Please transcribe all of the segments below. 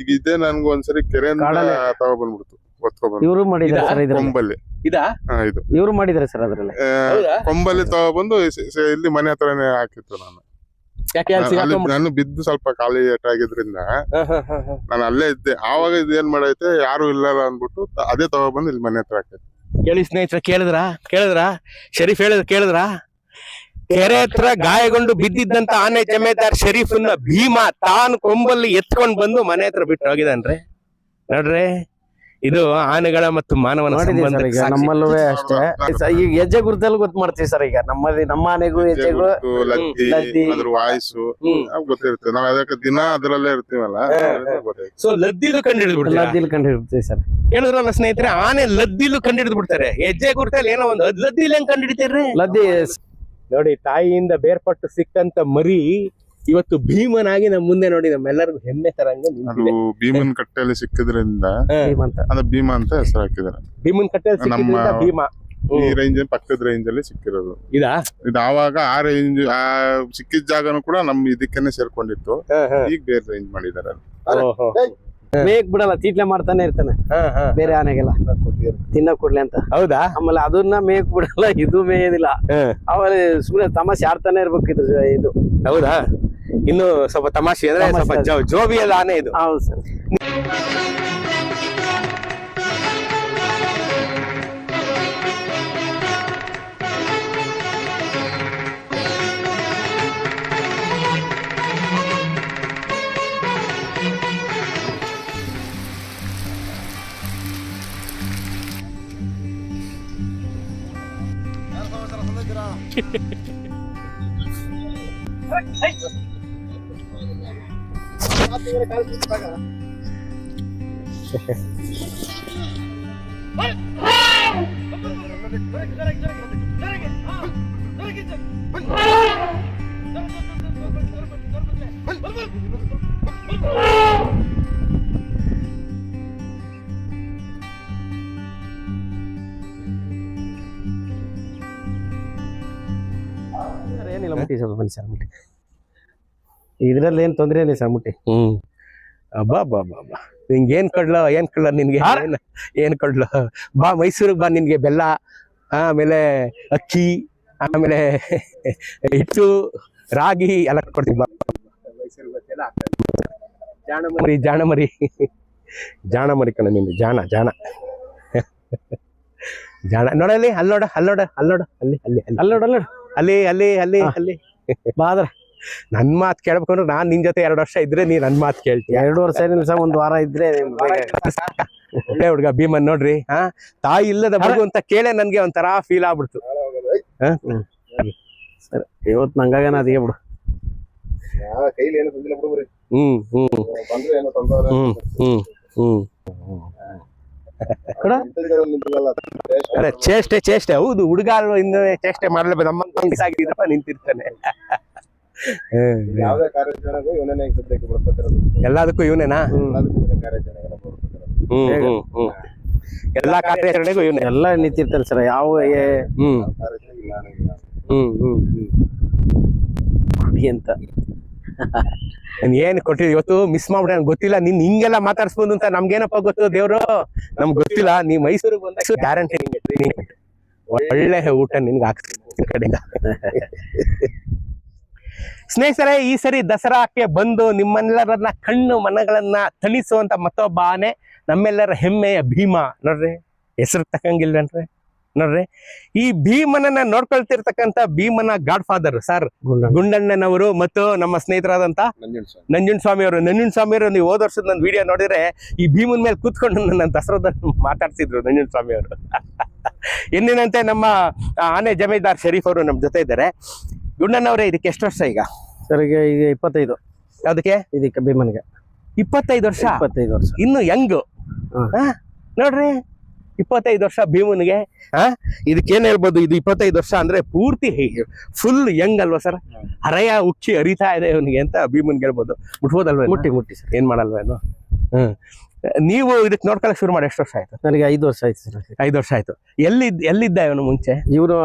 ಈಗ ಇದೇ ನನ್ಗ ಒಂದ್ಸರಿ ಕೆರೆ. ತಗೊಬಂದ್ಬಿಡ್ತು. ಇವರು ಮಾಡಿದ್ದಾರೆ ಸರ್ ಕೊಂಬಲ್ಲಿ. ಇದಾ? ಇವರು ಮಾಡಿದ್ದಾರೆ ಸರ್ ಅದ್ರಲ್ಲಿ? ಕೊಂಬಲ್ಲಿ ತಗೊಬಂದು ಇಲ್ಲಿ ಮನೆ ಹತ್ರನೇ ಹಾಕಿತ್ತು ನಾನು. ಅಲ್ಲಿ ನಾನು ಬಿದ್ದು ಸ್ವಲ್ಪ ಖಾಲಿ ಏಟ್ ಆಗಿದ್ರಿಂದ. ನಾನು ಅಲ್ಲೇ ಇದ್ದೆ. ಆವಾಗ ಇದೇನ್ ಮಾಡೈತೆ ಯಾರು ಇಲ್ಲಲ್ಲ ಅಂದ್ಬಿಟ್ಟು ಅದೇ ತಗೊಬಂದು ಇಲ್ಲಿ ಮನೆ ಹತ್ರ ಹಾಕಿತ್ತು ಕೇಳಿ ಸ್ನೇಹಿತರ ಕೇಳಿದ್ರ? ಕೇಳಿದ್ರ? ಶರೀಫ್ ಹೇಳಿದ್ರ ಕೇಳಿದ್ರ? ಕೆರೆ ಹತ್ರ ಗಾಯಗೊಂಡು ಬಿದ್ದಿದ್ದಂತ ಆನೆ ಜಮೇದಾರ್ ಶರೀಫನ್ನ ಭೀಮ ತಾನು ಕೊಂಬಲ್ಲಿ ಎತ್ಕೊಂಡ್ ಬಂದು ಮನೆ ಹತ್ರ ಬಿಟ್ಟು ಹೋಗಿದಾನ್ರಿ ನೋಡ್ರಿ ಇದು ಆನೆಗಳ ಮತ್ತು ಮಾನವನ ಈಗ ನಮ್ಮಲ್ಲೂ ಅಷ್ಟೇ. ಸ- ಈಗ ಹೆಜ್ಜೆ ಗುರುತಲ್ಲಿ ಗೊತ್ತು ಮಾಡ್ತೀವಿ ಸರ್ ಈಗ. ನಮ್ಮಲ್ಲಿ ನಮ್ಮ ಆನೆಗೂ ಹೆಜ್ಜೆಗೂ ಗೊತ್ತು, ಲದ್ದಿ ಲದ್ದಿ. ಅದ್ರ ವಾಯ್ಸು ಹ್ಮ್. ಗೊತ್ತಿರುತ್ತೆ. ನಾವ್ ಅದಕ್ಕೆ ದಿನ ಅದ್ರಲ್ಲೇ ಇರ್ತೀವಲ್ಲ ಅದ್ರಿಂದ ಗೊತ್ತಾಯ್ತು. ಸೊ ಲದ್ದಿಲು ಕಂಡು ಹಿಡಿದು ಬಿಡ್ತಾರೆ ಲದ್ದಿಲ್ ಕಂಡು ಹಿಡ್ತೀವಿ ಸರ್. ಹೇಳಿದ್ರಲ್ಲ ಸ್ನೇಹಿತರೆ ಆನೆ ಲದ್ದಿಲು ಕಂಡು ಹಿಡಿದು ಬಿಡ್ತಾರೆ ಹೆಜ್ಜೆ ಗುರುತಲ್ಲಿ ಏನೋ ಒಂದು ಲದ್ದಿಲ್ ಹೆಂಗ್ ಕಂಡು ಹಿಡಿತೀರ್ರಿ ಲದ್ದಿ ನೋಡಿ ತಾಯಿಯಿಂದ ಬೇರ್ಪಟ್ಟು ಸಿಕ್ಕಂತ ಮರಿ ಇವತ್ತು ಭೀಮನಾಗಿ ನಮ್ಮ ಮುಂದೆ ನೋಡಿ ನಮ್ಮೆಲ್ಲರಿಗೂ ಹೆಮ್ಮೆ ತರಂಗ ನಿಂತಿದೆ. ಭೀಮನ್ ಕಟ್ಟೆಯಲ್ಲಿ ಸಿಕ್ಕಿದ್ರಿಂದ ಅಂದ್ರೆ ಅಂತ ಅದು ಭೀಮಾ ಅಂತ ಹೆಸರು ಹಾಕಿದ್ದಾರೆ. ಭೀಮನ್ ಕಟ್ಟೆ ನಮ್ಮ- ಭೀಮ. ಈ ಹ್ಮ್. ರೇಂಜ್ ಪಕ್ಕದ ರೇಂಜ್ ಅಲ್ಲಿ ಸಿಕ್ಕಿರೋದು. ಇದಾ? ಇದು ಆವಾಗ ಆ ರೇಂಜ್ ಆ ಸಿಕ್ಕಿದ ಜಾಗನು ಕೂಡ ನಮ್ ಇದಕ್ಕೇನೆ ಸೇರ್ಕೊಂಡಿತ್ತು. ಹ, ಹ. ಈಗ ಬೇರೆ ರೇಂಜ್ ಮಾಡಿದ್ದಾರೆ. ಓಹೋ. ಬೇಗ ಬಿಡಲ್ಲ ತೀಟ್ಲೆ ಮಾಡ್ತಾನೆ ಇರ್ತಾನೆ. ಬೇರೆ ಆನೆಗೆಲ್ಲ. ತಿನ್ನ ಕೊಡ್ಲಿ ಅಂತ. ಹೌದಾ? ಆಮೇಲೆ ಅದನ್ನ ಮೇಕ್ ಬಿಡಲ್ಲ ಇದು ಮೇಯೋದಿಲ್ಲ. ಆಮೇಲೆ ಸುಮ್ನೆ ತಮಾಷೆ ಆಡ್ತಾನೆ ಇರ್ಬೇಕು ಇದು ಇದು. ಹೌದಾ? ಇನ್ನು ಸ್ವಲ್ಪ ತಮಾಷೆ ಅಂದ್ರೆ ಸ್ವಲ್ಪ ಜೋಬಿಯಲ್ಲ ಆನೆ ಇದು. ಹೌದು ಸರ್. ಏನಿಲ್ಲ ಮುಟ್ಟಿ ಸ್ವಲ್ಪ ಬನ್ನಿ ಸರ್ ಮುಟ್ಟಿ. ಇದ್ರಲ್ಲಿ ಏನ್ ತೊಂದ್ರೆ ಇಲ್ಲ ಸರ್ ಮುಟ್ಟಿ. ಹ್ಮ್. ಅಬ್ಬಾ ಬಾ ಬಾ ಬಾ ನಿಂಗೆ ಏನ್ ಕಡ್ಲ ಏನ್ ಕಡ್ಲ ನಿನ್ಗೆ? ಏನ್- ಏನ್ ಕಡ್ಲ? ಬಾ ಮೈಸೂರಿಗೆ ಬಾ ನಿನ್ಗೆ ಬೆಲ್ಲ ಆಮೇಲೆ ಅಕ್ಕಿ ಆಮೇಲೆ ಹಿಟ್ಟು ರಾಗಿ ಎಲ್ಲ ಕೊಡ್ತೀವಿ ಬಾ. ಜಾಣ ಮರಿ ಜಾಣ ಮರಿ ಜಾಣ ಕಣ ನಿಂದು ಜಾಣ ಜಾಣ. ಜಾಣ. ನೋಡಲ್ಲಿ ಅಲ್ಲೋಡ ಅಲ್ಲೋಡ ಅಲ್ಲೋಡ ಅಲ್ಲಿ ಅಲ್ಲಿ ಅಲ್ಲಿ ಅಲ್ಲೋಡ ಅಲ್ಲ ಅಲ್ಲಿ ಅಲ್ಲಿ. ಅಲ್ಲಿ. ಬಾದ್ರ ನನ್ ಮಾತ್ ಕೇಳ್ಬೇಕು ಅಂದ್ರೆ ನಾನ್ ನಿನ್ ಜೊತೆ ಎರಡು ವರ್ಷ ಇದ್ರೆ ನೀ ನನ್ ಮಾತ್ ಕೇಳ್ತೀನಿ ಎರಡು ವರ್ಷ ಏನಿಲ್ಲ ಸರ್ ಒಂದ್ ವಾರ ಇದ್ರೆ ಒಳ್ಳೆ ಹುಡುಗ ಭೀಮನ್ ನೋಡ್ರಿ. ಹಾ? ತಾಯಿ ಇಲ್ಲದ ಮಗು ಅಂತ ಕೇಳೇ ನನ್ಗೆ ಒಂಥರ ಫೀಲ್ ಆಗ್ಬಿಡ್ತು. ಇವತ್ ಇವತ್ತು ನಂಗಾಗನ ಅದೇ ಬಿಡು. ಹ್ಮ್ ಹ್ಮ್. ಬಂದ್ರೆ ಏನೋ ತೊಂದರೆ ಹ್ಮ್ ಹ್ಮ್ ಚೇಷ್ಟೆ ಚೇಷ್ಟೆ. ಹೌದು ಹುಡುಗ ಅಲ್ವಾ ಇನ್ನು ಚೇಷ್ಟೆ ಮಾಡಲೇಬೇಕು. ನಮ್ಮ ಆಗಿದ್ದಪ್ಪ ನಿಂತಿರ್ತಾನೆ. ಯಾವ್ದೇ ಕಾರ್ಯಾಚರಣೆಗೂ ಇವನೇ ಸದ್ಯಕ್ಕೆ ಬರ್ತಿರೋದು ಎಲ್ಲದಕ್ಕೂ ಇವನೇನಾ? ಕಾರ್ಯಾಚರಣೆ ಹ್ಮ್. ಹ್ಮ್ ಹ್ಮ್ ಎಲ್ಲಾ ಕಾರ್ಯಾಚರಣೆಗೂ ಇವನೇ? ಎಲ್ಲ ನಿಂತಿರ್ತಾರೆ ಸರ್ ಯಾವ ಹ್ಮ್. ಇಲ್ಲ ಹ್ಮ್ ಅಂತ. ನಾನ್ ಏನ್ ಕೊಟ್ಟಿದ್ವಿ ಇವತ್ತು ಮಿಸ್ ಮಾಡ್ಬಿಟ್ಟೆ ನಂಗ್ ಗೊತ್ತಿಲ್ಲ. ನಿನ್ ಹಿಂಗೆಲ್ಲ ಮಾತಾಡ್ಸ್ಬೋದು ಅಂತ ನಮ್ಗೇನಪ್ಪ ಗೊತ್ತು ದೇವ್ರು? ನಮ್ಗೆ ಗೊತ್ತಿಲ್ಲ. ನೀ ಮೈಸೂರಿಗೆ ಬಂದ ಗ್ಯಾರಂಟಿ. ಒಳ್ಳೆ ಊಟ ನಿನ್ಗೆ ಹಾಕ್ತೀನಿ ಕಡೆಯಿಂದ. ಸ್ನೇಹಿತರೆ ಈ ಸರಿ ದಸರಾಕ್ಕೆ ಬಂದು ನಿಮ್ಮೆಲ್ಲರನ್ನ ಕಣ್ಣು ಮನಗಳನ್ನ ತಣಿಸುವಂತ ಮತ್ತೊಬ್ಬ ಆನೆ ನಮ್ಮೆಲ್ಲರ ಹೆಮ್ಮೆಯ ಭೀಮ. ನೋಡ್ರಿ ಹೆಸರು ತಕ್ಕಂಗಿಲ್ವೇನ್ರಿ ನೋಡ್ರಿ ಈ ಭೀಮನನ್ನ ನೋಡ್ಕೊಳ್ತಿರ್ತಕ್ಕಂತ ಭೀಮನ ಗಾಡ್ ಫಾದರ್ ಸರ್ ಗುಂಡ ಗುಂಡಣ್ಣನವರು ಮತ್ತು ನಮ್ಮ ಸ್ನೇಹಿತರಾದಂತ ನಂಜುನ್ ಸ್ವಾಮಿ. ಅವರು ನಂಜುನ್ ಸ್ವಾಮಿ ಅವರು ನೀವು ಹೋದ ವರ್ಷದ ನನ್ನ ವಿಡಿಯೋ ನೋಡಿದ್ರೆ ಈ ಭೀಮನ್ ಮೇಲೆ ಕೂತ್ಕೊಂಡು ನನ್ನ ದಸರಾದ ಮಾತಾಡ್ತಿದ್ರು ನಂಜುನ್ ಸ್ವಾಮಿ ಅವರು ಎಂದಿನಂತೆ ನಮ್ಮ ಆನೆ ಜಮೀದಾರ್ ಶರೀಫ್ ಅವರು ನಮ್ಮ ಜೊತೆ ಇದ್ದಾರೆ. ಗುಂಡಣ್ಣವರೇ ಇದಕ್ಕೆ ಎಷ್ಟು ವರ್ಷ ಈಗ? ಸರ್ ಈಗ ಈಗ ಇಪ್ಪತ್ತೈದು. ಅದಕ್ಕೆ ಇದಕ್ಕೆ ಭೀಮನ್ಗೆ. ಇಪ್ಪತ್ತೈದು ವರ್ಷ? ಇಪ್ಪತ್ತೈದು ವರ್ಷ. ಇನ್ನು ಯಂಗ್. ನೋಡ್ರಿ ಇಪ್ಪತ್ತೈದು ವರ್ಷ ಭೀಮನ್ಗೆ. ಹಾ ಇದಕ್ಕೆ ಏನ್ ಹೇಳ್ಬೋದು ಇದು ಇಪ್ಪತ್ತೈದು ವರ್ಷ ಅಂದ್ರೆ ಪೂರ್ತಿ ಫುಲ್ ಯಂಗ್ ಅಲ್ವಾ ಸರ್ ಹರೆಯ ಉಕ್ಕಿ ಹರಿತಾ ಇದೆ ಇವನಿಗೆ ಅಂತ ಭೀಮನ್ಗೆ ಹೇಳ್ಬೋದು. ಮುಟ್ಬೋದಲ್ವ ಮುಟ್ಟಿ ಮುಟ್ಟಿ ಸರ್ ಏನ್ ಮಾಡಲ್ವೇನು? ಹ್ಮ್ ನೀವು ಇದಕ್ಕೆ ನೋಡ್ಕೊಳಕ್ ಶುರು ಮಾಡಿ ಎಷ್ಟು ವರ್ಷ ಆಯ್ತು? ನನಗೆ ಐದು ವರ್ಷ ಆಯ್ತು ಸರ್ ಐದು ವರ್ಷ ಆಯ್ತು. ಎಲ್ಲಿ ಎಲ್ಲಿದ್ದ ಇವನು ಮುಂಚೆ? ಇವನು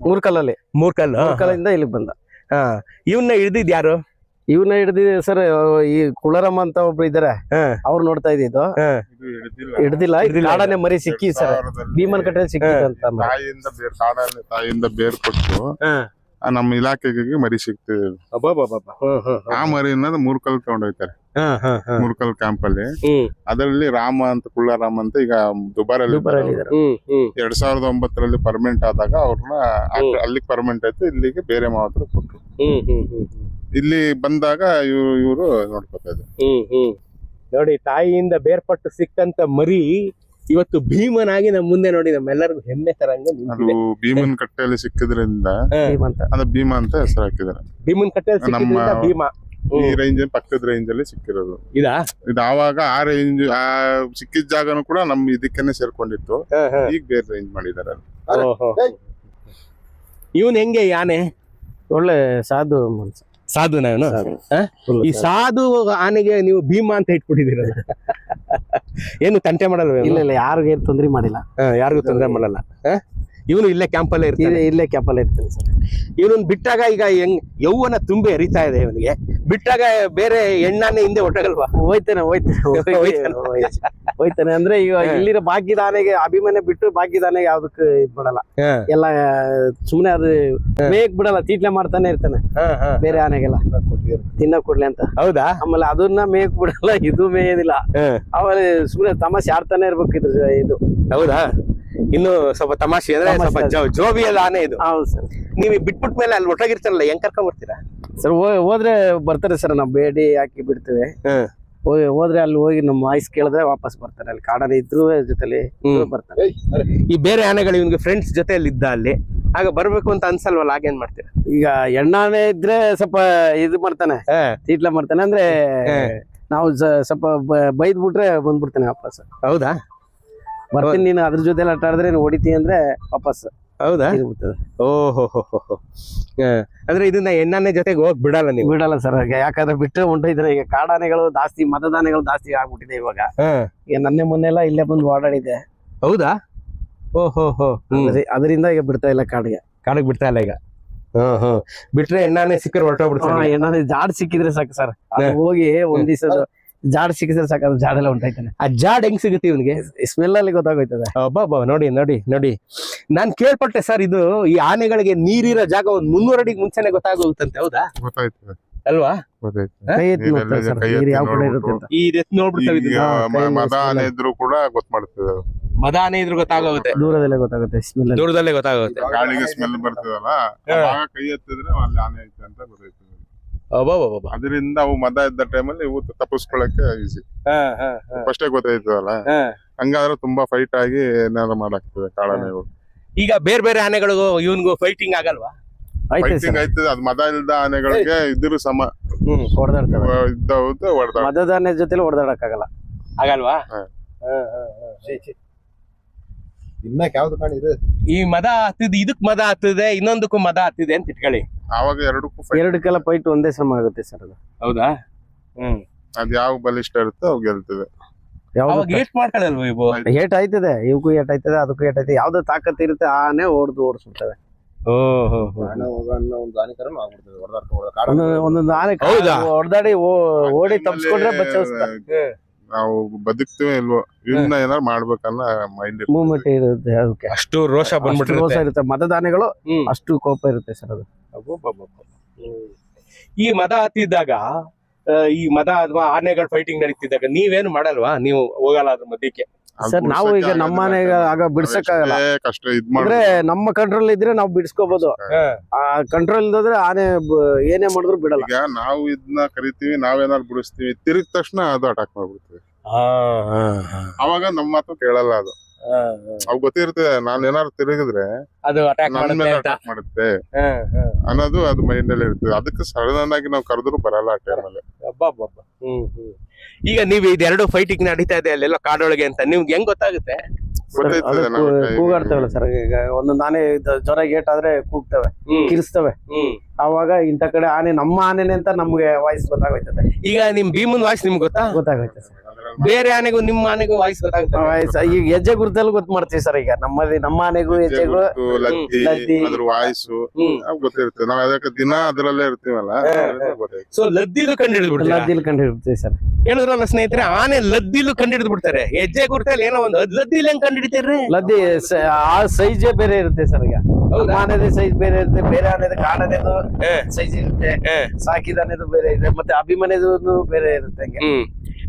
ಮೂರ್ಕಲ್ಲಲ್ಲಿ. ಮೂರ್ಕಲ್ಲು? ಮೂರ್ಕಲ್ಲಿಂದ ಇಲ್ಲಿಗೆ ಬಂದ. ಹಾ ಇವನ್ನ ಹಿಡ್ದಿದ್ ಯಾರು? ಇವನ್ನ ಹಿಡ್ದಿದ್ ಸರ್ ಈ ಕುಳರಮ್ಮ ಅಂತ ಒಬ್ರು ಇದಾರೆ. ಅವ್ರು ನೋಡ್ತಾ ಇದ್ದಿದ್ದು ಇದು. ಹಿಡಿದಿಲ್ಲ. ಕಾಡನೆ ಹಿಡ್ದಿಲ್ಲ. ಮರಿ ಸಿಕ್ಕಿ ಸರ್. ಭೀಮನ್ ಕಟ್ಟೆ ಸಿಕ್ಕಿದೆ ಅಂತ ಅಂದ್ರು. ತಾಯಿಯಿಂದ ಬೇರ್ ಕಾಡಲ್ಲಿ ತಾಯಿಯಿಂದ ಬೇರ್ ಕೊಟ್ಟು ನಮ್ಮ ಇಲಾಖೆಗೆ ಮರಿ ಸಿಗ್ತಿದೆ ಆ ಮರಿ ಅನ್ನೋದು ಮರಿನ ಮೂರ್ಕಲ್ ತಗೊಂಡೋಗ್ತಾರೆ. ಮೂರ್ಕಲ್ ಕ್ಯಾಂಪ್ ಅಲ್ಲಿ. ಅದರಲ್ಲಿ ರಾಮ ಅಂತ ಕುಳ್ಳಾರಾಮ್ ಅಂತ ಈಗ ದುಬಾರಲ್ಲಿ. ಎರಡ್ ಸಾವಿರದ ಒಂಬತ್ತರಲ್ಲಿ ಪರ್ಮನೆಂಟ್ ಆದಾಗ ಅವ್ರನ್ನ ಅಲ್ಲಿ ಅಲ್ಲಿಗೆ ಪರ್ಮನೆಂಟ್ ಆಯ್ತು ಇಲ್ಲಿಗೆ ಬೇರೆ ಮಾತ್ರ ಕೊಟ್ರು. ಹ್ಮ್, ಇಲ್ಲಿ ಬಂದಾಗ ಇವ್ರು ಇವರು ನೋಡ್ಕೊತಾ ಇದ್ರು. ನೋಡಿ ತಾಯಿಯಿಂದ ಬೇರ್ಪಟ್ಟು ಸಿಕ್ಕಂತ ಮರಿ ಇವತ್ತು ಭೀಮನಾಗಿ ನಮ್ಮ ಮುಂದೆ ನೋಡಿ ನಮ್ಮೆಲ್ಲರಿಗೂ ಹೆಮ್ಮೆ ತರಂಗೆ ಅದು ಭೀಮನ್ ಕಟ್ಟೆಯಲ್ಲಿ ಸಿಕ್ಕಿದ್ರಿಂದ ಭೀಮ ಅಂತ ಅದು ಭೀಮ ಅಂತ ಹೆಸರು ಹಾಕಿದ್ದಾರೆ ಭೀಮನ್ ಕಟ್ಟೆ ನಮ್ಮ- ಭೀಮ. ಈ ರೇಂಜ್ ಪಕ್ಕದ ರೇಂಜ್ ಅಲ್ಲಿ ಸಿಕ್ಕಿರೋದು. ಇದಾ? ಇದು ಆವಾಗ ಆ ರೇಂಜ್ ಆ ಸಿಕ್ಕಿದ ಜಾಗನು ಕೂಡ ನಮ್ ಇದಕ್ಕೇನೆ ಸೇರ್ಕೊಂಡಿತ್ತು. ಈಗ ಬೇರೆ ರೇಂಜ್ ಮಾಡಿದ್ದಾರೆ ಓಹೋ. ಇವನ್ ಹೆಂಗೆ ಯಾನೆ? ಆನೆ ಒಳ್ಳೆ ಸಾಧು ಮನ್ಸ. ಸಾಧು. ನಾನು ಈ ಸಾಧು. ಆನೆಗೆ ನೀವು ಭೀಮ ಅಂತ ಇಟ್ಬಿಟ್ಟಿದೀರ ಏನು ತಂಟೆ ಮಾಡಲ್ವ ಇಲ್ಲ ಇಲ್ಲ ಯಾರಿಗೇನು ತೊಂದ್ರೆ ಮಾಡಿಲ್ಲ. ಯಾರಿಗೂ ತೊಂದರೆ ಮಾಡಲ್ಲ. ಇವನು ಇಲ್ಲೇ ಕ್ಯಾಂಪಲ್ಲೇ ಇರ್ತಾನೆ. ಇಲ್ಲೇ- ಕ್ಯಾಂಪಲ್ಲೇ ಕ್ಯಾಪಲ್ ಇರ್ತೀನಿ ಸರ್. ಇವನು ಬಿಟ್ಟಾಗ ಈಗ ಹೆಂಗ್ ಯೌವನ ತುಂಬಿ ಹರಿತಾ ಇದೆ ಇವನಿಗೆ. ಬಿಟ್ಟಾಗ ಬೇರೆ ಎಣ್ಣಾನೆ ಹಿಂದೆ ಹೊಟ್ಟಗಲ್ವಾ ಹೋಯ್ತಾನೆ ಹೋಯ್ತಾನೆ ಹೋಯ್ತಾನೆ. ಅಂದ್ರೆ ಈಗ ಇಲ್ಲಿರೋ ಭಾಗ್ಯದಾನೆಗೆ ಅಭಿಮಾನ ಬಿಟ್ಟು ಭಾಗ್ಯದಾನೆಗೆ ಯಾವ್ದಕ್ಕೆ ಯಾವ್ದಕ್ ಇದ್ ಬಿಡಲ್ಲ. ಎಲ್ಲ ಸುಮ್ನೆ ಅದು ಮೇಕ್ ಬಿಡಲ್ಲ ತೀಟ್ಲೆ ಮಾಡ್ತಾನೆ ಇರ್ತಾನೆ. ಬೇರೆ ಆನೆಗೆಲ್ಲ. ತಿನ್ನ ಕೊಡ್ಲಿ ಅಂತ. ಹೌದಾ? ಆಮೇಲೆ ಅದನ್ನ ಮೇಕ್ ಬಿಡಲ್ಲ ಇದು ಮೇಯೋದಿಲ್ಲ. ಆಮೇಲೆ ಸುಮ್ನೆ ತಮಾಷೆ ಆಡ್ತಾನೆ ಇರ್ಬೇಕು ಇದು. ಹೌದಾ? ಇನ್ನು ಸ್ವಲ್ಪ ತಮಾಷೆ ಅಂದ್ರೆ ಸ್ವಲ್ಪ ಜೋಬಿ ಜೋಬಿಯಲ್ಲ ಆನೆ ಇದು. ಹೌದು ಸರ್. ನೀವು ಬಿಟ್ಬಿಟ್ ಮೇಲೆ ಅಲ್ಲಿ ಒಟ್ಟಾಗಿರ್ತಾರಲ್ಲ ಹೆಂಗ್ ಕರ್ಕೊಂಡ್ ಬರ್ತೀರಾ? ಸರ್ ಹೋದ್ರೆ ಬರ್ತಾರೆ ಸರ್ ನಾವು ಬೇಡಿ ಹಾಕಿ ಬಿಡ್ತೇವೆ. ಹೋಗಿ ಹೋದ್ರೆ ಅಲ್ಲಿ ಹೋಗಿ ನಮ್ಮ ವಾಯ್ಸ್ ಕೇಳಿದ್ರೆ ವಾಪಸ್ ಬರ್ತಾರೆ. ಅಲ್ಲಿ ಕಾಡಾನೆ ಇದ್ರು ಜೊತೆಲಿ ಹ್ಮ್. ಬರ್ತಾರೆ. ಈ ಬೇರೆ ಆನೆಗಳು ಇವ್ನಿಗೆ ಫ್ರೆಂಡ್ಸ್ ಜೊತೆಯಲ್ಲಿ ಇದ್ದ ಅಲ್ಲಿ. ಆಗ ಬರ್ಬೇಕು ಅಂತ ಅನ್ಸಲ್ವಲ್ಲ ಹಾಗೇನ್ ಮಾಡ್ತೀರಾ? ಈಗ ಎಣ್ಣಾನೆ ಇದ್ರೆ ಸ್ವಲ್ಪ ಇದು ಮಾಡ್ತಾನೆ. ತೀಟ್ಲ ಮಾಡ್ತಾನೆ ಅಂದ್ರೆ ನಾವು ಸ್ವಲ್ಪ ಬೈದ್ ಬಿಟ್ರೆ ಬಂದ್ಬಿಡ್ತಾನೆ ವಾಪಸ್. ಹೌದಾ? ಬರ್ತೀನಿ ನೀನು ಅದ್ರ ಜೊತೆ ಆಟ ಆಡಿದ್ರೆ ನೀನು ಹೊಡಿತೀನಿ ಅಂದ್ರೆ ವಾಪಸ್ ಹೌದಾ? ಓಹೋ ಅಂದ್ರೆ ಇದನ್ನ ಎಣ್ಣೆ ಜೊತೆಗೆ ಹೋಗಿ ಬಿಡಲ್ಲ ನೀವು? ಬಿಡಲ್ಲ ಸರ್ ಯಾಕಂದ್ರೆ ಬಿಟ್ಟರೆ ಹೊಂಟೋಯ್ತಾರೆ ಈಗ ಕಾಡಾನೆಗಳು ಜಾಸ್ತಿ ಮತದಾನಗಳು ಜಾಸ್ತಿ ಆಗ್ಬಿಟ್ಟಿದೆ ಇವಾಗ. ಈಗ ನನ್ನೆ ಮೊನ್ನೆ ಎಲ್ಲ ಇಲ್ಲೇ ಬಂದು ಓಡಾಡಿದೆ ಹೌದಾ? ಓಹೋ ಹೋ. ಅದ್ರಿ- ಅದರಿಂದ ಈಗ ಬಿಡ್ತಾ ಇಲ್ಲ ಕಾಡಿಗೆ. ಕಾಡಿಗೆ ಬಿಡ್ತಾ ಇಲ್ಲ ಈಗ? ಹ್ಮ್ ಹ್ಮ್ ಬಿಟ್ರೆ ಎಣ್ಣಾನೆ ಸಿಕ್ಕರೆ ಹೊರಟೋಗ್ಬಿಡ್ತಾರೆ ಎಣ್ಣಾನೆ ಜಾಡ್ ಸಿಕ್ಕಿದ್ರೆ ಸಾಕು ಸರ್ ಹೋಗಿ ಒಂದ್ ದಿವಸ ಜಾಡ್ ಸಿಕ್ಕಿದ್ರೆ ಸಾಕು ಅದು ಜಾಡೆಲ್ಲ ಉಂಟಾಯ್ತಾನೆ. ಆ ಜಾಡ್ ಹೆಂಗ್ ಸಿಗುತ್ತೆ ಇವನಿಗೆ? ಸ್ಮೆಲ್ ಅಲ್ಲಿ ಗೊತ್ತಾಗೋಯ್ತದೆ. ಅಬ್ಬಬ್ಬ ನೋಡಿ ನೋಡಿ ನೋಡಿ. ನಾನ್ ಕೇಳ್ಪಟ್ಟೆ ಸರ್ ಇದು ಈ ಆನೆಗಳಿಗೆ ನೀರಿರೋ ಜಾಗ ಒಂದ್ ಮುನ್ನೂರ ಅಡಿಗೆ ಮುಂಚೆನೆ ಗೊತ್ತಾಗೋಗುತ್ತಂತೆ ಹೌದಾ? ಗೊತ್ತಾಯ್ತು. ಅಲ್ವಾ? ಗೊತ್ತಾಯ್ತು. ಕೈ ಎತ್ತಿ ನೀರೆಲ್ಲ ಸರ್ ನೀರು ಯಾವ ಕಡೆ ಇರುತ್ತೆ ಅಂತ. ಈ ಎತ್ ನೋಡ್ಬಿಡ್ತಾವೆ ಮದ ಆನೆ ಇದ್ರು ಕೂಡ ಗೊತ್ತ ಮಾಡ್ತದೆ. ಮದ ಆನೆ ಇದ್ರು ಗೊತ್ತಾಗೋಗುತ್ತೆ. ದೂರದಲ್ಲೇ ಗೊತ್ತಾಗುತ್ತೆ ಸ್ಮೆಲ್ ದೂರದಲ್ಲೇ ಗೊತ್ತಾಗುತ್ತೆ. ಗಾಳಿಗೆ ಸ್ಮೆಲ್ ಬರ್ತದಲ್ಲ ಕೈ ಎತ್ತಿದ್ರೆ ಅಲ್ಲಿ ಆನೆ ಐತೆ ಅಂತ ಅಬ್ಬಬ್ಬಬ್ಬ. ಅದರಿಂದ ಅವು ಮದ ಇದ್ದ ಟೈಮಲ್ಲಿ ಇವು ತಪ್ಪಿಸ್ಕೊಳಕ್ಕೆ ಈಸಿ ಹಾ, ಹಾ, ಹಾ. ಫಸ್ಟೇ ಗೊತ್ತಾಯ್ತದಲ್ಲ. ಹಂಗಾದ್ರೆ ತುಂಬಾ ಫೈಟ್ ಆಗಿ ಏನಾದ್ರು ಮಾಡಾಕ್ತದೆ ಕಾಡಾನೆಗಳು ಈಗ ಬೇರೆ ಬೇರೆ ಆನೆಗಳಿಗೂ ಇವನ್ಗೂ ಫೈಟಿಂಗ್ ಆಗಲ್ವಾ? ಫೈಟಿಂಗ್ ಆಯ್ತದೆ ಅದ್ ಮದ ಇಲ್ದ ಆನೆಗಳಿಗೆ ಇದ್ರು ಸಮ. ಇದ್ದವ್ದು ಹೊಡೆದ ಮತದಾನೆ ಜೊತೆ ಹೊಡೆದಾಡಕ್ಕಾಗಲ್ಲ. ಆಗಲ್ವಾ. ತಿನ್ನಕ್ ಯಾವ್ದು ಕಾಣಿದೆ ಈ ಮದ ಹತ್ತಿದ್ ಇದಕ್ ಮದ ಹತ್ತಿದೆ ಇನ್ನೊಂದಕ್ಕೂ ಮದ ಹತ್ತಿದೆ ಅಂತ ಇಟ್ಕೊಳ್ಳಿ. ಆವಾಗ ಎರಡಕ್ಕೂ ಎರಡಕ್ಕೆಲ್ಲ ಫೈಟ್ ಒಂದೇ ಸಮ ಆಗುತ್ತೆ ಸರ್ ಅದು. ಹೌದಾ? ಹ್ಮ್. ಅದ್ ಯಾವ ಬಲಿಷ್ಠ ಇರುತ್ತೋ ಅವ್ ಗೆಲ್ತದೆ ಯಾವಾಗ ಏಟ್ ಮಾಡ್ಕೊಳ್ಳಲ್ವ ಇವು? ಏಟ್ ಆಯ್ತದೆ ಇವಕ್ಕೂ ಏಟ್ ಆಯ್ತದೆ ಅದಕ್ಕೂ ಏಟ್ ಆಯ್ತದೆ. ಯಾವ್ದು ತಾಕತ್ ಇರುತ್ತೆ ಆನೆ ಓಡ್ದು ಓಡಿಸ್ಬಿಡ್ತವೆ ಓಹೋ ಒಂದೊಂದು ಆನೆ ಹೌದಾ? ಹೊಡೆದಾಡಿ ಓಡಿ ತಪ್ಪಿಸ್ಕೊಂಡ್ರೆ ಬಚ್ಚಿಸ್ತಾರೆ ನಾವು ಬದುಕ್ತೀವಿ ಇಲ್ವೋ? ಇದನ್ನ ಏನಾರು ಮಾಡ್ಬೇಕನ್ನ ಮೈಂಡ್ ಮೂವ್ಮೆಂಟ್ ಇರುತ್ತೆ ಅದಕ್ಕೆ. ಅಷ್ಟು ರೋಷ ಬಂದ್ಬಿಟ್ಟು ರೋಷ ಇರುತ್ತೆ. ಮತದಾನೆಗಳು ಅಷ್ಟು ಕೋಪ ಇರುತ್ತೆ ಸರ್ ಅದು. ಈ ಮದ ಹತ್ತಿದ್ದಾಗ ಈ ಮದ ಅಥವಾ ಆನೆಗಳ ಫೈಟಿಂಗ್ ನಡೀತಿದ್ದಾಗ ನೀವೇನು ಮಾಡಲ್ವಾ ನೀವು ಹೋಗಲ್ಲ ಅದ್ರ ಮಧ್ಯಕ್ಕೆ ಸರ್ ನಾವು ಈಗ ನಮ್ಮ ಮನೆಗೆ ಆಗ ಬಿಡ್ಸಕ್ಕಾಗಲ್ಲ ಕಷ್ಟ ಇದ್ ಅಂದ್ರೆ ನಮ್ಮ ಕಂಟ್ರೋಲ್ ಇದ್ರೆ ನಾವು ಬಿಡಿಸ್ಕೋಬಹುದು ಆ ಕಂಟ್ರೋಲ್ ಇಲ್ಲದ್ರೆ ಆನೆ ಬ- ಏನೇ ಮಾಡಿದ್ರು ಬಿಡಲ್ಲ. ಈಗ ನಾವು ಇದನ್ನ ಕರಿತೀವಿ ನಾವೇನಾದ್ರು ಬಿಡಿಸ್ತೀವಿ ತಿರುಗ್ ತಕ್ಷಣ ಅದು ಅಟ್ಯಾಕ್ ಮಾಡ್ಬಿಡ್ತೀವಿ. ಅವಾಗ ನಮ್ಮ ಮಾತು ಕೇಳಲ್ಲ ಅದು. ಅವ್ ಗೊತ್ತಿರುತ್ತೆ ನಾನು ಏನಾದ್ರು ತಿರುಗಿದ್ರೆ ಅದು ಅಟ್ಯಾಕ್ ನನ್ ಮಾಡುತ್ತೆ ಮೇಲೆ ಅಂತ. ಅಟ್ಯಾಕ್ ಮಾಡುತ್ತೆ. ಹ, ಹ. ಅನ್ನೋದು ಅದು ಮೈಂಡ್ ಅಲ್ಲಿ ಇರ್ತದೆ ಅದಕ್ಕೆ ಸಡನ್ ಆಗಿ ನಾವು ಕರೆದ್ರು ಬರಲ್ಲ ಆ ಟೈಮಲ್ಲಿ. ಹ್ಮ್ ಹ್ಮ್. ಈಗ ನೀವು ಇದೆರಡು ಫೈಟಿಂಗ್ ನಡೀತಾ ಇದೆ ಅಲ್ಲೆಲ್ಲ ಕಾಡೊಳಗೆ ಅಂತ ನಿಮ್ಗೆ ಹೆಂಗ್ ಗೊತ್ತಾಗುತ್ತೆ? ಕೂಗಾಡ್ತೇವಲ್ಲ ಸರ್ ಈಗ ಒಂದು ಆನೆ ಇದು ಜ್ವರ ಗೇಟ್ ಆದ್ರೆ ಕೂಗ್ತವೆ ಕಿರಿಸ್ತವೆ. ಹ್ಮ್. ಅವಾಗ ಇಂಥ ಕಡೆ ಆನೆ ನಮ್ಮ ಆನೆನೆ ಅಂತ ನಮ್ಗೆ ವಾಯ್ಸ್ ಗೊತ್ತಾಗೋಯ್ತದೆ. ಈಗ ನಿಮ್ ಭೀಮನ್ ವಾಯ್ಸ್ ನಿಮ್ಗೆ ಗೊತ್ತಾ? ಗೊತ್ತಾಗೋಯ್ತದೆ ಸರ್. ಬೇರೆ ಆನೆಗೂ ನಿಮ್ಮ ಆನೆಗೂ ವಾಯ್ಸ್ ಗೊತ್ತಾಗುತ್ತೆ. ಈಗ ಹೆಜ್ಜೆ ಗುರುತಲ್ಲಿ ಗೊತ್ತು ಮಾಡ್ತೀವಿ ಸರ್ ಈಗ. ನಮ್ಮಲ್ಲಿ ನಮ್ಮ ಆನೆಗೂ ಹೆಜ್ಜೆಗೂ ಲದ್ದಿ. ಅದ್ರ ವಾಯ್ಸು ಗೊತ್ತಿರುತ್ತೆ. ನಾವ್ ಅದಕ್ಕೆ ದಿನ ಅದ್ರಲ್ಲೇ ಇರ್ತೀವಲ್ಲ ಸೊ ಲದ್ದಿಲು ಕಂಡು ಹಿಡಿದು ಲದ್ದಿಲು ಕಂಡು ಸರ್. ಹೇಳಿದ್ರಲ್ಲ ಸ್ನೇಹಿತರೆ ಆನೆ ಲದ್ದಿಲು ಕಂಡು ಹಿಡಿದು ಬಿಡ್ತಾರೆ. ಹೆಜ್ಜೆ ಗುರ್ತಲ್ಲಿ ಏನೋ ಒಂದು ಅದ್ ಲದ್ದಿಲ್ ಹೆಂಗ್ ಕಂಡು ಹಿಡಿತೀರ್ರಿ? ಲದ್ದಿ ಆ ಸೈಜೇ ಬೇರೆ ಇರುತ್ತೆ ಸರ್ ಈಗ. ಆನೆದೇ ಸೈಜ್ ಬೇರೆ ಇರುತ್ತೆ ಬೇರೆ ಆನೆದು ಕಾಣದೇನು. ಸೈಜ್ ಇರುತ್ತೆ ಸಾಕಿದ ಸಾಕಿದಾನೆದು ಬೇರೆ ಇದೆ ಮತ್ತೆ ಅಭಿಮಾನಿದು ಬೇರೆ ಇರುತ್ತೆ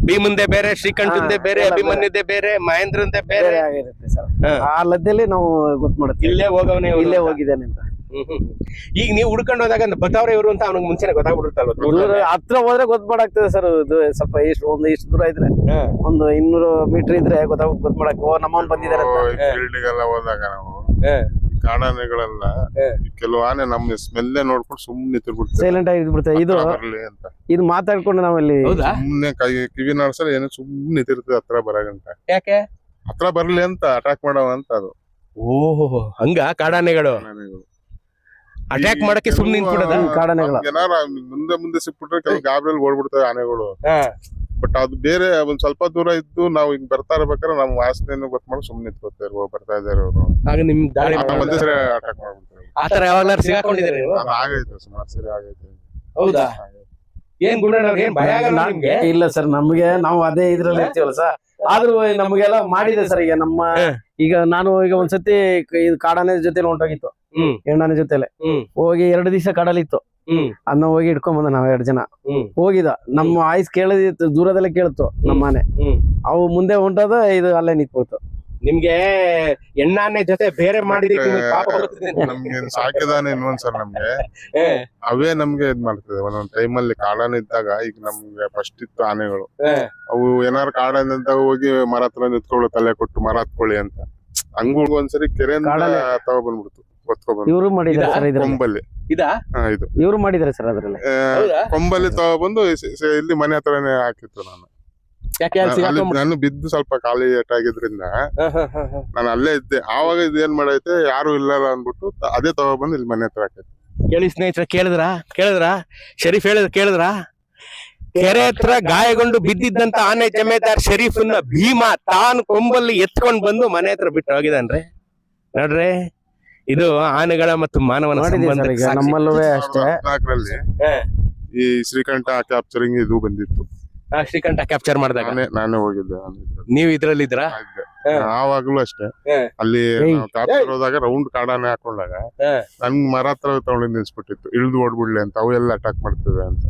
ಭೀಮಂದೆ ಬೇರೆ ಶ್ರೀಕಂಠಂದೆ ಬೇರೆ. ಅಭಿಮನ್ಯದೆ ಬೇರೆ ಮಹೇಂದ್ರಂದೆ ಬೇರೆ. ಬೇರೆ ಆಗಿರುತ್ತೆ ಸರ್. ಆ ಲದ್ದಲ್ಲಿ ನಾವು ಗೊತ್ತು ಮಾಡ್ತೀವಿ. ಇಲ್ಲೇ ಹೋಗವನೇ ಇಲ್ಲೇ ಹೋಗಿದ್ದಾನೆ ಅಂತ. ಈಗ ನೀವು ಹುಡ್ಕೊಂಡು ಹೋದಾಗ ಬತ್ತವ್ರೆ ಇವರು ಅಂತ ಅವ್ನಿಗೆ ಮುಂಚೆನೆ ಗೊತ್ತಾಗ್ಬಿಡುತ್ತಲ್ವ ಹತ್ರ ಹೋದ್ರೆ ಗೊತ್ತ ಮಾಡಾಗ್ತದೆ ಸರ್. ಇದು ಸ್ವಲ್ಪ ಇಷ್ಟು ಒಂದು ಇಷ್ಟು ದೂರ ಇದ್ರೆ. ಒಂದು ಇನ್ನೂರು ಮೀಟರ್ ಇದ್ರೆ ಗೊತ್ತಾಗ ಗೊತ್ತ ಮಾಡಕ್ ಓ ನಮ್ಮವ್ನ್ ಬಂದಿದ್ದಾರೆ ಹೋದಾಗ ನಾವು ಈ ಕೆಲವು ಆನೆ ನಮ್ಮ ಸ್ಮೆಲ್ಲೇ ನೋಡ್ಕೊಂಡು ಸುಮ್ನೆ ಸೈಲೆಂಟ್ ಆಗಿ ಇದು ಬರಲಿ ಅಂತ. ಇದು ಮಾತಾಡ್ಕೊಂಡು ನಾವಲ್ಲಿ ಹೌದಾ? ಸುಮ್ನೆ ಕೈ ಕಿವಿ ನಾಡ್ಸಲ್ಲ ಏನೋ ಸುಮ್ನೆ ನಿಂತಿರ್ತದೆ ಹತ್ರ ಬರಗಂಟ. ಯಾಕೆ? ಹತ್ರ ಬರ್ಲಿ ಅಂತ ಅಟ್ಯಾಕ್ ಮಾಡವ ಅಂತ ಅದು. ಓಹೋ ಹಂಗ ಕಾಡಾನೆಗಳು? ಆನೆಗಳು. ಅಟ್ಯಾಕ್ ಮಾಡಕ್ಕೆ ನಿಂತ್ಬಿಡದ? ಕಾಡಾನೆಗಳು. ಏನಾರ ಮುಂದೆ ಮುಂದೆ ಸಿಕ್ಬಿಟ್ರೆ ಕೆಲವು ಗಾಬರಿಯಲ್ಲಿ ಓಡ್ಬಿಡ್ತವೆ ಆನೆಗಳು. ಹಾ. ಬಟ್ ಅದು ಬೇರೆ ಒಂದ್ ಸ್ವಲ್ಪ ದೂರ ಇದ್ದು ನಾವು ಹಿಂಗ್ ಬರ್ತಾ ಇರ್ಬೇಕಾದ್ರೆ ನಮ್ ವಾಸನೆ ಗೊತ್ತ ಮಾಡಿ ಸುಮ್ನೆ ಬರ್ತಾ ಇದಾರೆ ಅವರು ಆಗ ನಿಮ್ ದಾರಿ ಒಂದೇ ಸರಿ ಅಟ್ಯಾಕ್ ಮಾಡ್ಬಿಡ್ತಾರೆ ಆತರ ಯಾವಾಗ್ಲಾರು ಸಿಗಾಕೊಂಡಿದ್ದೀರಿ ನೀವು? ಅದು ಆಗೈತೆ ಸುಮಾರು ಸರಿ ಆಗೈತೆ. ಹೌದಾ? ಏನ್ ಗುಂಡಣ್ಣವ್ರ ಏನ್ ಭಯ ಆಗಲ್ಲ ನಿಮ್ಗೆ? ಇಲ್ಲ ಸರ್ ನಮ್ಗೆ ನಾವು ಅದೇ ಇದ್ರಲ್ಲಿ ಇರ್ತೀವಲ್ಲ ಸರ್ ಆದ್ರೂ ನಮ್ಗೆಲ್ಲ ಮಾಡಿದೆ ಸರ್ ಈಗ ನಮ್ಮ ಈಗ ನಾನು ಈಗ ಒಂದ್ಸತಿ ಇದು ಕಾಡಾನೆ ಜೊತೆಲಿ ಹೊಂಟೋಗಿತ್ತು. ಹ್ಮ್. ಹೆಣ್ಣಾನೆ ಜೊತೆಲೆ. ಹೋಗಿ ಎರಡು ದಿವಸ ಕಾಡಲ್ಲಿತ್ತು. ಇತ್ತು ಅದನ್ನ ಹೋಗಿ ಇಟ್ಕೊಂಡ್ ಬಂದ ನಾವ್ ಎರಡ್ ಜನ. ಹ್ಮ್. ಹೋಗಿದ. ನಮ್ಮ ಆಯ್ಸ್ ಕೇಳಿದ ದೂರದಲ್ಲೇ ಕೇಳ್ತು ನಮ್ಮ ಮನೆ. ಅವು ಮುಂದೆ ಹೊಂಟದ ಇದು ಅಲ್ಲೇ ನಿಂತ್ಕೋತು ನಿಮ್ಗೆ ಎಣ್ಣಾನೆ ಜೊತೆ ಬೇರೆ ಅಂತ. ನಮ್ಗೆ ಸಾಕಿದಾನೆ ಇನ್ನೊಂದ್ ಸರ್ ನಮ್ಗೆ. ಅವೇ ನಮ್ಗೆ ಇದ್ ಮಾಡ್ತದೆ ಒಂದೊಂದ್ ಟೈಮಲ್ಲಿ ಕಾಡಾನೆ ಇದ್ದಾಗ ಈಗ ನಮ್ಗೆ ಫಸ್ಟ್ ಇತ್ತು ಆನೆಗಳು. ಅವು ಏನಾರು ಕಾಡಾನೆ ಇದ್ದಾಗ ಹೋಗಿ ಮರ ಹತ್ರ ನಿಂತ್ಕೊಳ್ಳು ತಲೆ ಕೊಟ್ಟು ಮರ ಹತ್ಕೊಳ್ಳಿ ಅಂತ. ಹಂಗ ಒಂದ್ಸರಿ ತಗೋ ಕಾಡಾನೆ. ಇವರು ಮಾಡಿದ್ದಾರೆ ಸರ್ ಇದ್ರಲ್ಲಿ. ಕೊಂಬಲ್ಲಿ. ಇದಾ? ಹಾ ಇದು. ಇವರು ಮಾಡಿದ್ದಾರೆ ಸರ್ ಅದ್ರಲ್ಲಿ. ಆ, ಹೌದಾ? ಕೊಂಬಲ್ಲಿ ತಗೊಬಂದು ಇಲ್ಲಿ ಮನೆ ಹತ್ರನೇ ಹಾಕಿತ್ತು ನಾನು. ಯಾಕೆ ಅಲ್ಲಿ ಅಲ್ಲಿ ಸಿಗಾಕೊಂಡ್ಬಿಟ್ಟು- ನಾನು ಬಿದ್ದು ಸ್ವಲ್ಪ ಖಾಲಿ ಏಟಾಗಿದ್ರಿಂದ ಆಗಿದ್ರಿಂದ ಹಾ, ಹಾ, ಹಾ. ನಾನು ಅಲ್ಲೇ ಇದ್ದೆ. ಆವಾಗ ಇದು ಏನ್ ಮಾಡೈತೆ ಯಾರು ಇಲ್ಲಲ್ಲ ಅನ್ಬಿಟ್ಟು ತ- ಅದೇ ತಗೊಬಂದು ಇಲ್ಲಿ ಮನೆ ಹತ್ರ ಹಾಕೈತೆ ಕೇಳಿ ಸ್ನೇಹಿತರ ಕೇಳಿದ್ರ? ಕೇಳಿದ್ರ? ಶರೀಫ್ ಹೇಳಿದ್ರ ಕೇಳಿದ್ರ? ಕೆರೆ ಹತ್ರ ಗಾಯಗೊಂಡು ಬಿದ್ದಿದ್ದಂತ ಆನೆ ಜಮೇದಾರ್ ಶರೀಫನ್ನ ಭೀಮ ತಾನು ಕೊಂಬಲ್ಲಿ ಎತ್ಕೊಂಡ್ ಬಂದು ಮನೆ ಹತ್ರ ಬಿಟ್ಟು ಹೋಗಿದಾನ್ರಿ ನೋಡ್ರಿ. ಇದು ಆನೆಗಳ ಮತ್ತು ಮಾನವನ ಸಂಬಂಧಕ್ಕೆ ಈಗ ಸಾಕ್ಷಿ. ನಮ್ಮಲ್ಲೂ ಅಷ್ಟೇ ಈ ಶ್ರೀಕಂಠ ಕ್ಯಾಪ್ಚರಿಂಗ್ ಇದು ಬಂದಿತ್ತು ಆ, ಶ್ರೀಕಂಠ ಕ್ಯಾಪ್ಚರ್ ಮಾಡಿದಾಗ ನಾನೇ ನಾನೇ ಹೋಗಿದ್ದೆ ನಾನು ಇದ್ರಲ್ಲಿ. ನೀವ್ ಇದ್ರಲ್ಲಿ ಇದ್ರ ಇದ್ದೆ. ಆವಾಗ್ಲೂ ಅಷ್ಟೇ. ಅಲ್ಲಿ ಹೋದಾಗ ರೌಂಡ್ ಕಾಡಾನೆ ಹಾಕೊಂಡಾಗ. ನನ್ ಮರ ಹತ್ರ ತಗೊಂಡು ನಿಲ್ಸ್ಬಿಟ್ಟಿತ್ತು. ಇಳಿದು ಓಡ್ಬಿಡ್ಲಿ ಅಂತ ಅವು ಎಲ್ಲ ಅಟ್ಯಾಕ್ ಮಾಡ್ತಿದೆ ಅಂತ.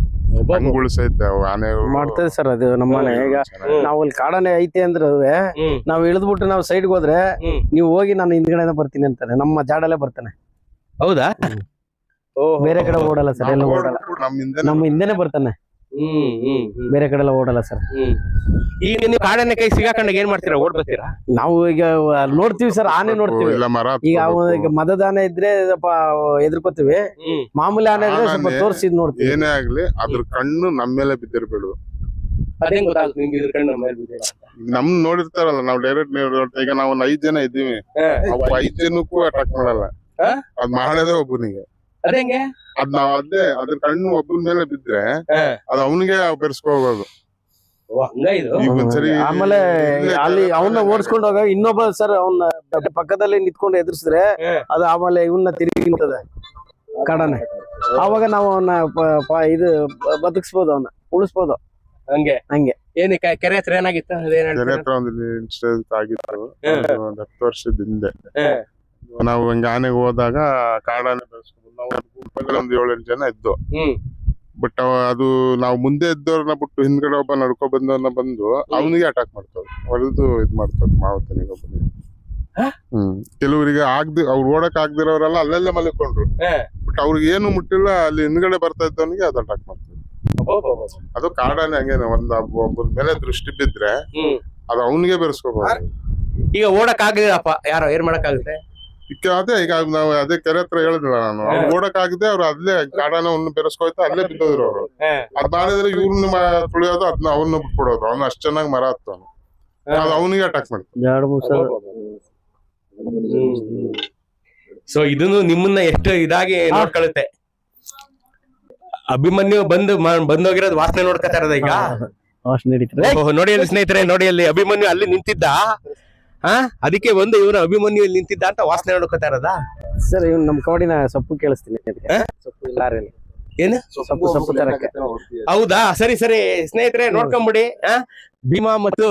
ಮಾಡ್ತದೆ ಸರ್ ಅದು ನಮ್ಮನೆ ಈಗ. ನಾವು ಅಲ್ಲಿ ಕಾಡಾನೆ ಐತೆ ಅಂದ್ರೆ ನಾವ್ ಇಳಿದ್ಬಿಟ್ಟು ನಾವು ಸೈಡ್ಗೆ ಹೋದ್ರೆ ನೀವು ಹೋಗಿ ನಾನು ಹಿಂದ್ಗಡೆ ಬರ್ತೀನಿ ಅಂತಾನೆ ನಮ್ಮ ಜಾಡಲ್ಲೇ ಬರ್ತಾನೆ. ಹೌದಾ. ಬೇರೆ ಕಡೆ ಓಡಲ್ಲ ಸರ್ ಎಲ್ಲ ಓಡಲ್ಲ. ನಮ್ಮ ಹಿಂದೆನೆ ಬರ್ತಾನೆ. ಬೇರೆ ಕಡೆ ಎಲ್ಲ ಓಡಲ್ಲ ಸರ್. ಹ್ಮ್. ಈಗ ನೀವು ಕಾಡನೆ ಕೈ ಸಿಗಾಕೊಂಡಾಗ ಏನ್ ಮಾಡ್ತೀರಾ? ಓಡ್ ಬರ್ತೀರಾ? ನಾವು ಈಗ ನೋಡ್ತೀವಿ ಸರ್ ಆನೆ ನೋಡ್ತೀವಿ. ಇಲ್ಲ ಮರ ಈಗ ಅವ ಈಗ ಮದದ ಆನೆ ಇದ್ರೆ ಸ್ವಲ್ಪ ಎದುರ್ಕೋತೀವಿ. ಮಾಮೂಲಿ ಆನೆ ಇದ್ರೆ ಸ್ವಲ್ಪ ತೋರಿಸಿ ನೋಡ್ತೀವಿ. ಏನೇ ಆಗ್ಲಿ ಅದ್ರ ಕಣ್ಣು ನಮ್ ಮೇಲೆ ಬಿದ್ದಿರ್ಬೇಡು ಅದೇನ್ ಗೊತ್ತಾಗುತ್ತೆ ನಿಮ್ಗೆ ಇದ್ರ ಕಣ್ಣು ಮೇಲೆ ಬಿದ್ದಿಲ್ಲ ನಮ್ ನೋಡಿರ್ತಾರಲ್ಲ ನಾವ್ ಡೈರೆಕ್ಟ್ ಈಗ ನಾವ್ ಒಂದ್ ಐದ್ ಜನ ಇದ್ದೀವಿ. ಐದ್ ಜನಕ್ಕೂ ಅಟ್ಯಾಕ್ ಮಾಡಲ್ಲ? ಅದ್ ಮಾಡೋದೇ ಒಬ್ಬನಿಗೆ. ಅದೇಂಗೆ ಅದ್ ನಾವ್ ಅದೇ ಅದ್ರ ಕಣ್ಣು ಒಬ್ಬನ ಮೇಲೆ ಬಿದ್ರೆ ಅದು ಅವನಿಗೆ ಬೆರೆಸ್ಕೋಬಹುದು ಆಮೇಲೆ ಅಲ್ಲಿ ಅವನ್ನ ಓಡಿಸ್ಕೊಂಡು ಹೋಗ ಇನ್ನೊಬ್ಬ ಸರ್ ಅವನ್ನ ಪಕ್ಕದಲ್ಲಿ ನಿಂತ್ಕೊಂಡು ಎದುರಿಸಿದ್ರೆ. ಅದು ಆಮೇಲೆ ಇವನ್ನ ತಿರುಗಿ ನಿಂತದೆ. ಅವಾಗ ನಾವು ಅವನ್ನ ಪ- ಪ- ಇದು ಬದುಕಿಸ್ಬೋದು ಅವನ್ನ ಉಳಿಸ್ಬೋದು. ಹಂಗೆ. ಹಂಗೆ. ಏನಕ್ಕೆ ಕೆರೆ ಹತ್ರ ಏನಾಗಿತ್ತು? ಅದೇನ್ ಕೆರೆ ಹೇಳ್ತೀರಾ? ಹತ್ರ ಒಂದು ಇನ್ಸಿಡೆಂಟ್ ಆಗಿತ್ತು. ಒಂದ್ ಹತ್ತು ವರ್ಷದ ಹಿಂದೆ. ನಾವು ಹಂಗೆ ಆನೆಗೆ ಹೋದಾಗ ಕಾಡಾನೆ ಬೆಳೆಸ್ಕೊಂಡು ನಾವು ಒಂದ್ ಗುಂಪಲ್ಲಿ ಒಂದ್ ಏಳೆಂಟು ಜನ ಇದ್ದು. ಹ್ಮ್. ಬಟ್ ಅದು ನಾವು ಮುಂದೆ ಇದ್ದವ್ರನ್ನ ಬಿಟ್ಟು ಹಿಂದ್ಗಡೆ ಒಬ್ಬ ನಡ್ಕೊ ಬಂದವನ್ನ ಬಂದು ಅವನಿಗೆ ಅಟ್ಯಾಕ್ ಮಾಡ್ತಾರೆ ಹೊಡೆದು ಇದ್ ಮಾಡ್ತಾರೆ ಮಾವತನಿಗೆ ಒಬ್ಬನಿಗೆ. ಹ್ಮ್. ಕೆಲವರಿಗೆ ಆಗ್ದಿ ಅವ್ರು ಓಡಕ್ ಆಗ್ದಿರೋರೆಲ್ಲ ಅಲ್ಲಲ್ಲೇ ಮಲ್ಕೊಂಡ್ರು. ಬಟ್ ಅವ್ರಿಗೆ ಏನು ಮುಟ್ಟಿಲ್ಲ ಅಲ್ಲಿ ಹಿಂದ್ಗಡೆ ಬರ್ತಾ ಇದ್ದವನಿಗೆ ಅದು ಅಟ್ಯಾಕ್ ಮಾಡ್ತಾರೆ. ಅದು ಕಾಡಾನೆ ಹಂಗೇನೆ ಒಂದ್ ಒಬ್ಬರ ಮೇಲೆ ದೃಷ್ಟಿ ಬಿದ್ರೆ ಹ್ಮ್. ಅದು ಅವನಿಗೆ ಬೆರೆಸ್ಕೋಬಹುದು ಈಗ ಓಡಕ್ ಆಗ್ಲಿಲ್ಲಪ್ಪ. ಯಾರೋ ಏನ್ ಮಾಡಕ್ ಆಗುತ್ತೆ ಅದೇ ಈಗ ನಾವು ಅದೇ ಕೆರೆ ಹತ್ರ ಹೇಳಿದ್ರಲ್ಲ ನಾನು. ಅವ್ರು ಓಡಕ್ ಆಗದೆ ಅವ್ರು ಅಲ್ಲೇ ಗಾಡನ ಅವ್ನ ಬೆರೆಸ್ಕೊಯ್ತಾ ಅಲ್ಲೇ ಬಿದ್ದೋದ್ರು ಅವ್ರು. ಅದ್ ಮಾಡಿದ್ರೆ ಇವ್ರನ್ನ ತುಳಿಯೋದು ಅದನ್ನ ಅವ್ನ ಬಿಟ್ಬಿಡೋದು. ಅವ್ನ ಅಷ್ಟ್ ಚೆನ್ನಾಗಿ ಮರ ಹತ್ತವನು ಅದು ಅವನಿಗೆ ಅಟ್ಯಾಕ್ ಮಾಡ್ತಾನೆ ಸೊ ಇದನ್ನು ನಿಮ್ಮನ್ನ ಎಷ್ಟು ಇದಾಗಿ ನೋಡ್ಕೊಳ್ಳುತ್ತೆ ಅಭಿಮನ್ಯು ಬಂದು ಬಂದೋಗಿರೋದು ವಾಸನೆ ನೋಡ್ಕೊತಾ ಇರೋದ ಈಗ? ನೋಡಿ ಅಲ್ಲಿ ಸ್ನೇಹಿತರೆ ನೋಡಿ ಅಲ್ಲಿ ಅಭಿಮನ್ಯು ಅಲ್ಲಿ ನಿಂತಿದ್ದ. ಹಾ? ಅದಕ್ಕೆ ಒಂದು ಇವರ ಅಭಿಮನ್ಯು ಇಲ್ಲಿ ನಿಂತಿದ್ದ ಅಂತ ವಾಸನೆ ನೋಡ್ಕೊತಾ ಇರೋದಾ? ಸರ್ ಇವ್ ನಮ್ಮ ಕವಡಿನ ಸೊಪ್ಪು ಕೇಳಿಸ್ತೀನಿ ಸೊಪ್ಪು ಲಾರಿಯಲ್ಲಿ ಏನು? ಸೊಪ್ಪು ಸೊಪ್ಪು ತರಕ್ಕೆ. ಹೌದಾ? ಸರಿ ಸರಿ. ಸ್ನೇಹಿತರೆ ನೋಡ್ಕೊಂಬಿಡಿ ಆ ಭೀಮಾ ಮತ್ತು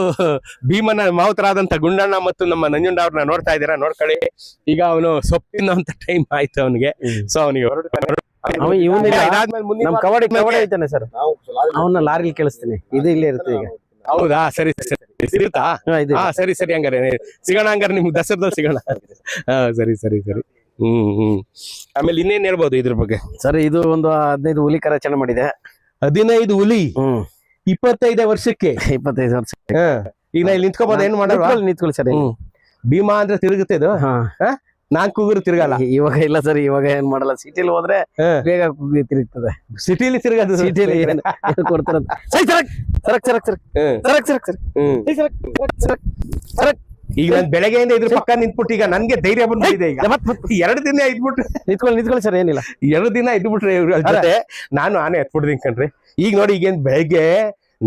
ಭೀಮನ ಮಾವುತರಾದಂತ ಗುಂಡಣ್ಣ ಮತ್ತು ನಮ್ಮ ನಂಜುಂಡ ಅವ್ರನ್ನ ನೋಡ್ತಾ ಇದ್ದೀರಾ? ನೋಡ್ಕೊಳ್ಳಿ. ಈಗ ಅವನು ಸೊಪ್ಪಿನ ಅಂತ ಟೈಮ್ ಆಯ್ತು ಅವನಿಗೆ. ಸೊ ಅವನಿಗೆ ಅವ ಇವನಿಲ್ಲ. ನಮ್ ಕವಡಿ ಕವಡಿ ಹೊರಡ್ತಾನೆ ಐತಾನೆ ಸರ್. ಅವನ್ನ ಲಾರಿಲಿ ಕೇಳಿಸ್ತೀನಿ. ಇದು ಇಲ್ಲೇ ಇರುತ್ತೆ ಈಗ. ಹೌದಾ? ಸರಿ ಸರಿ ಸಿಗುತ್ತಾ? ಹಾ, ಸರಿ ಸರಿ ಹಂಗಾರೆ. ಸಿಗೋಣ ಹಂಗಾರೆ ನಿಮ್ಗೆ ದಸರಾದಲ್ಲಿ ಸಿಗೋಣ. ಹಾ ಸರಿ ಸರಿ ಸರಿ. ಹ್ಮ್ ಹ್ಮ್. ಆಮೇಲೆ ಇನ್ನೇನ್ ಹೇಳ್ಬೋದು ಇದ್ರ ಬಗ್ಗೆ? ಸರಿ ಇದು ಒಂದು ಹದಿನೈದು ಹುಲಿ ಕರಚನೆ ಮಾಡಿದೆ. ಹದಿನೈದು ಹುಲಿ? ಹ್ಮ್. ಇಪ್ಪತ್ತೈದೇ ವರ್ಷಕ್ಕೆ? ಇಪ್ಪತ್ತೈದು ವರ್ಷ ಹಾ. ಈಗ ನಾ ಇಲ್ಲಿ ನಿಂತ್ಕೋಬೋದು ಏನ್ ಮಾಡೋದು? ನಿಂತ್ಕೊಳ್ಳಿ, ಸರ್. ಭೀಮಾ ಅಂದ್ರೆ ತಿರುಗುತ್ತೆ ಇದು? ಹಾ? ನಾನ್ ಕೂಗುರು ತಿರ್ಗಲ್ಲ. ಇವಾಗ ಇಲ್ಲ ಸರ್ ಇವಾಗ ಏನ್ ಮಾಡಲ್ಲ. ಸಿಟಿಲಿ ಹೋದ್ರೆ ಬೇಗ ಕುಗ್ಗಿ ತಿರುಗ್ತದೆ. ಸಿಟಿಲಿ ತಿರುಗದು. ಸಿಟಿಲಿ ಸರಕ್ ಸರಕ್ ಸರಕ್ ಸರಕ್. ಸರಕ್ ಸರಕ್ ಸರಕ್. ಸರಕ್ ಸರಕ್ ಈಗ ನಾನ್ ಬೆಳಗ್ಗೆಯಿಂದ ಇದ್ರ ಪಕ್ಕ ನಿಂತ್ಬಿಟ್ಟು ಈಗ ನನ್ಗೆ ಧೈರ್ಯ ಬಂದ್ಬಿಟ್ಟಿದೆ ಈಗ. ಎರಡು ದಿನ ಇದ್ಬಿಟ್ರೆ ನಿಂತ್ಕೊಳ್ಳಿ ನಿಂತ್ಕೊಳ್ಳಿ ಸರ್ ಏನಿಲ್ಲ. ಎರಡು ದಿನ ಇದ್ಬಿಟ್ರೆ ಜೊತೆ ನಾನು ಆನೆ ಎತ್ಬಿಡ್ತೀನಿ ಕಣ್ರಿ. ಈಗ ನೋಡಿ ಈಗೇನ್ ಬೆಳಗ್ಗೆ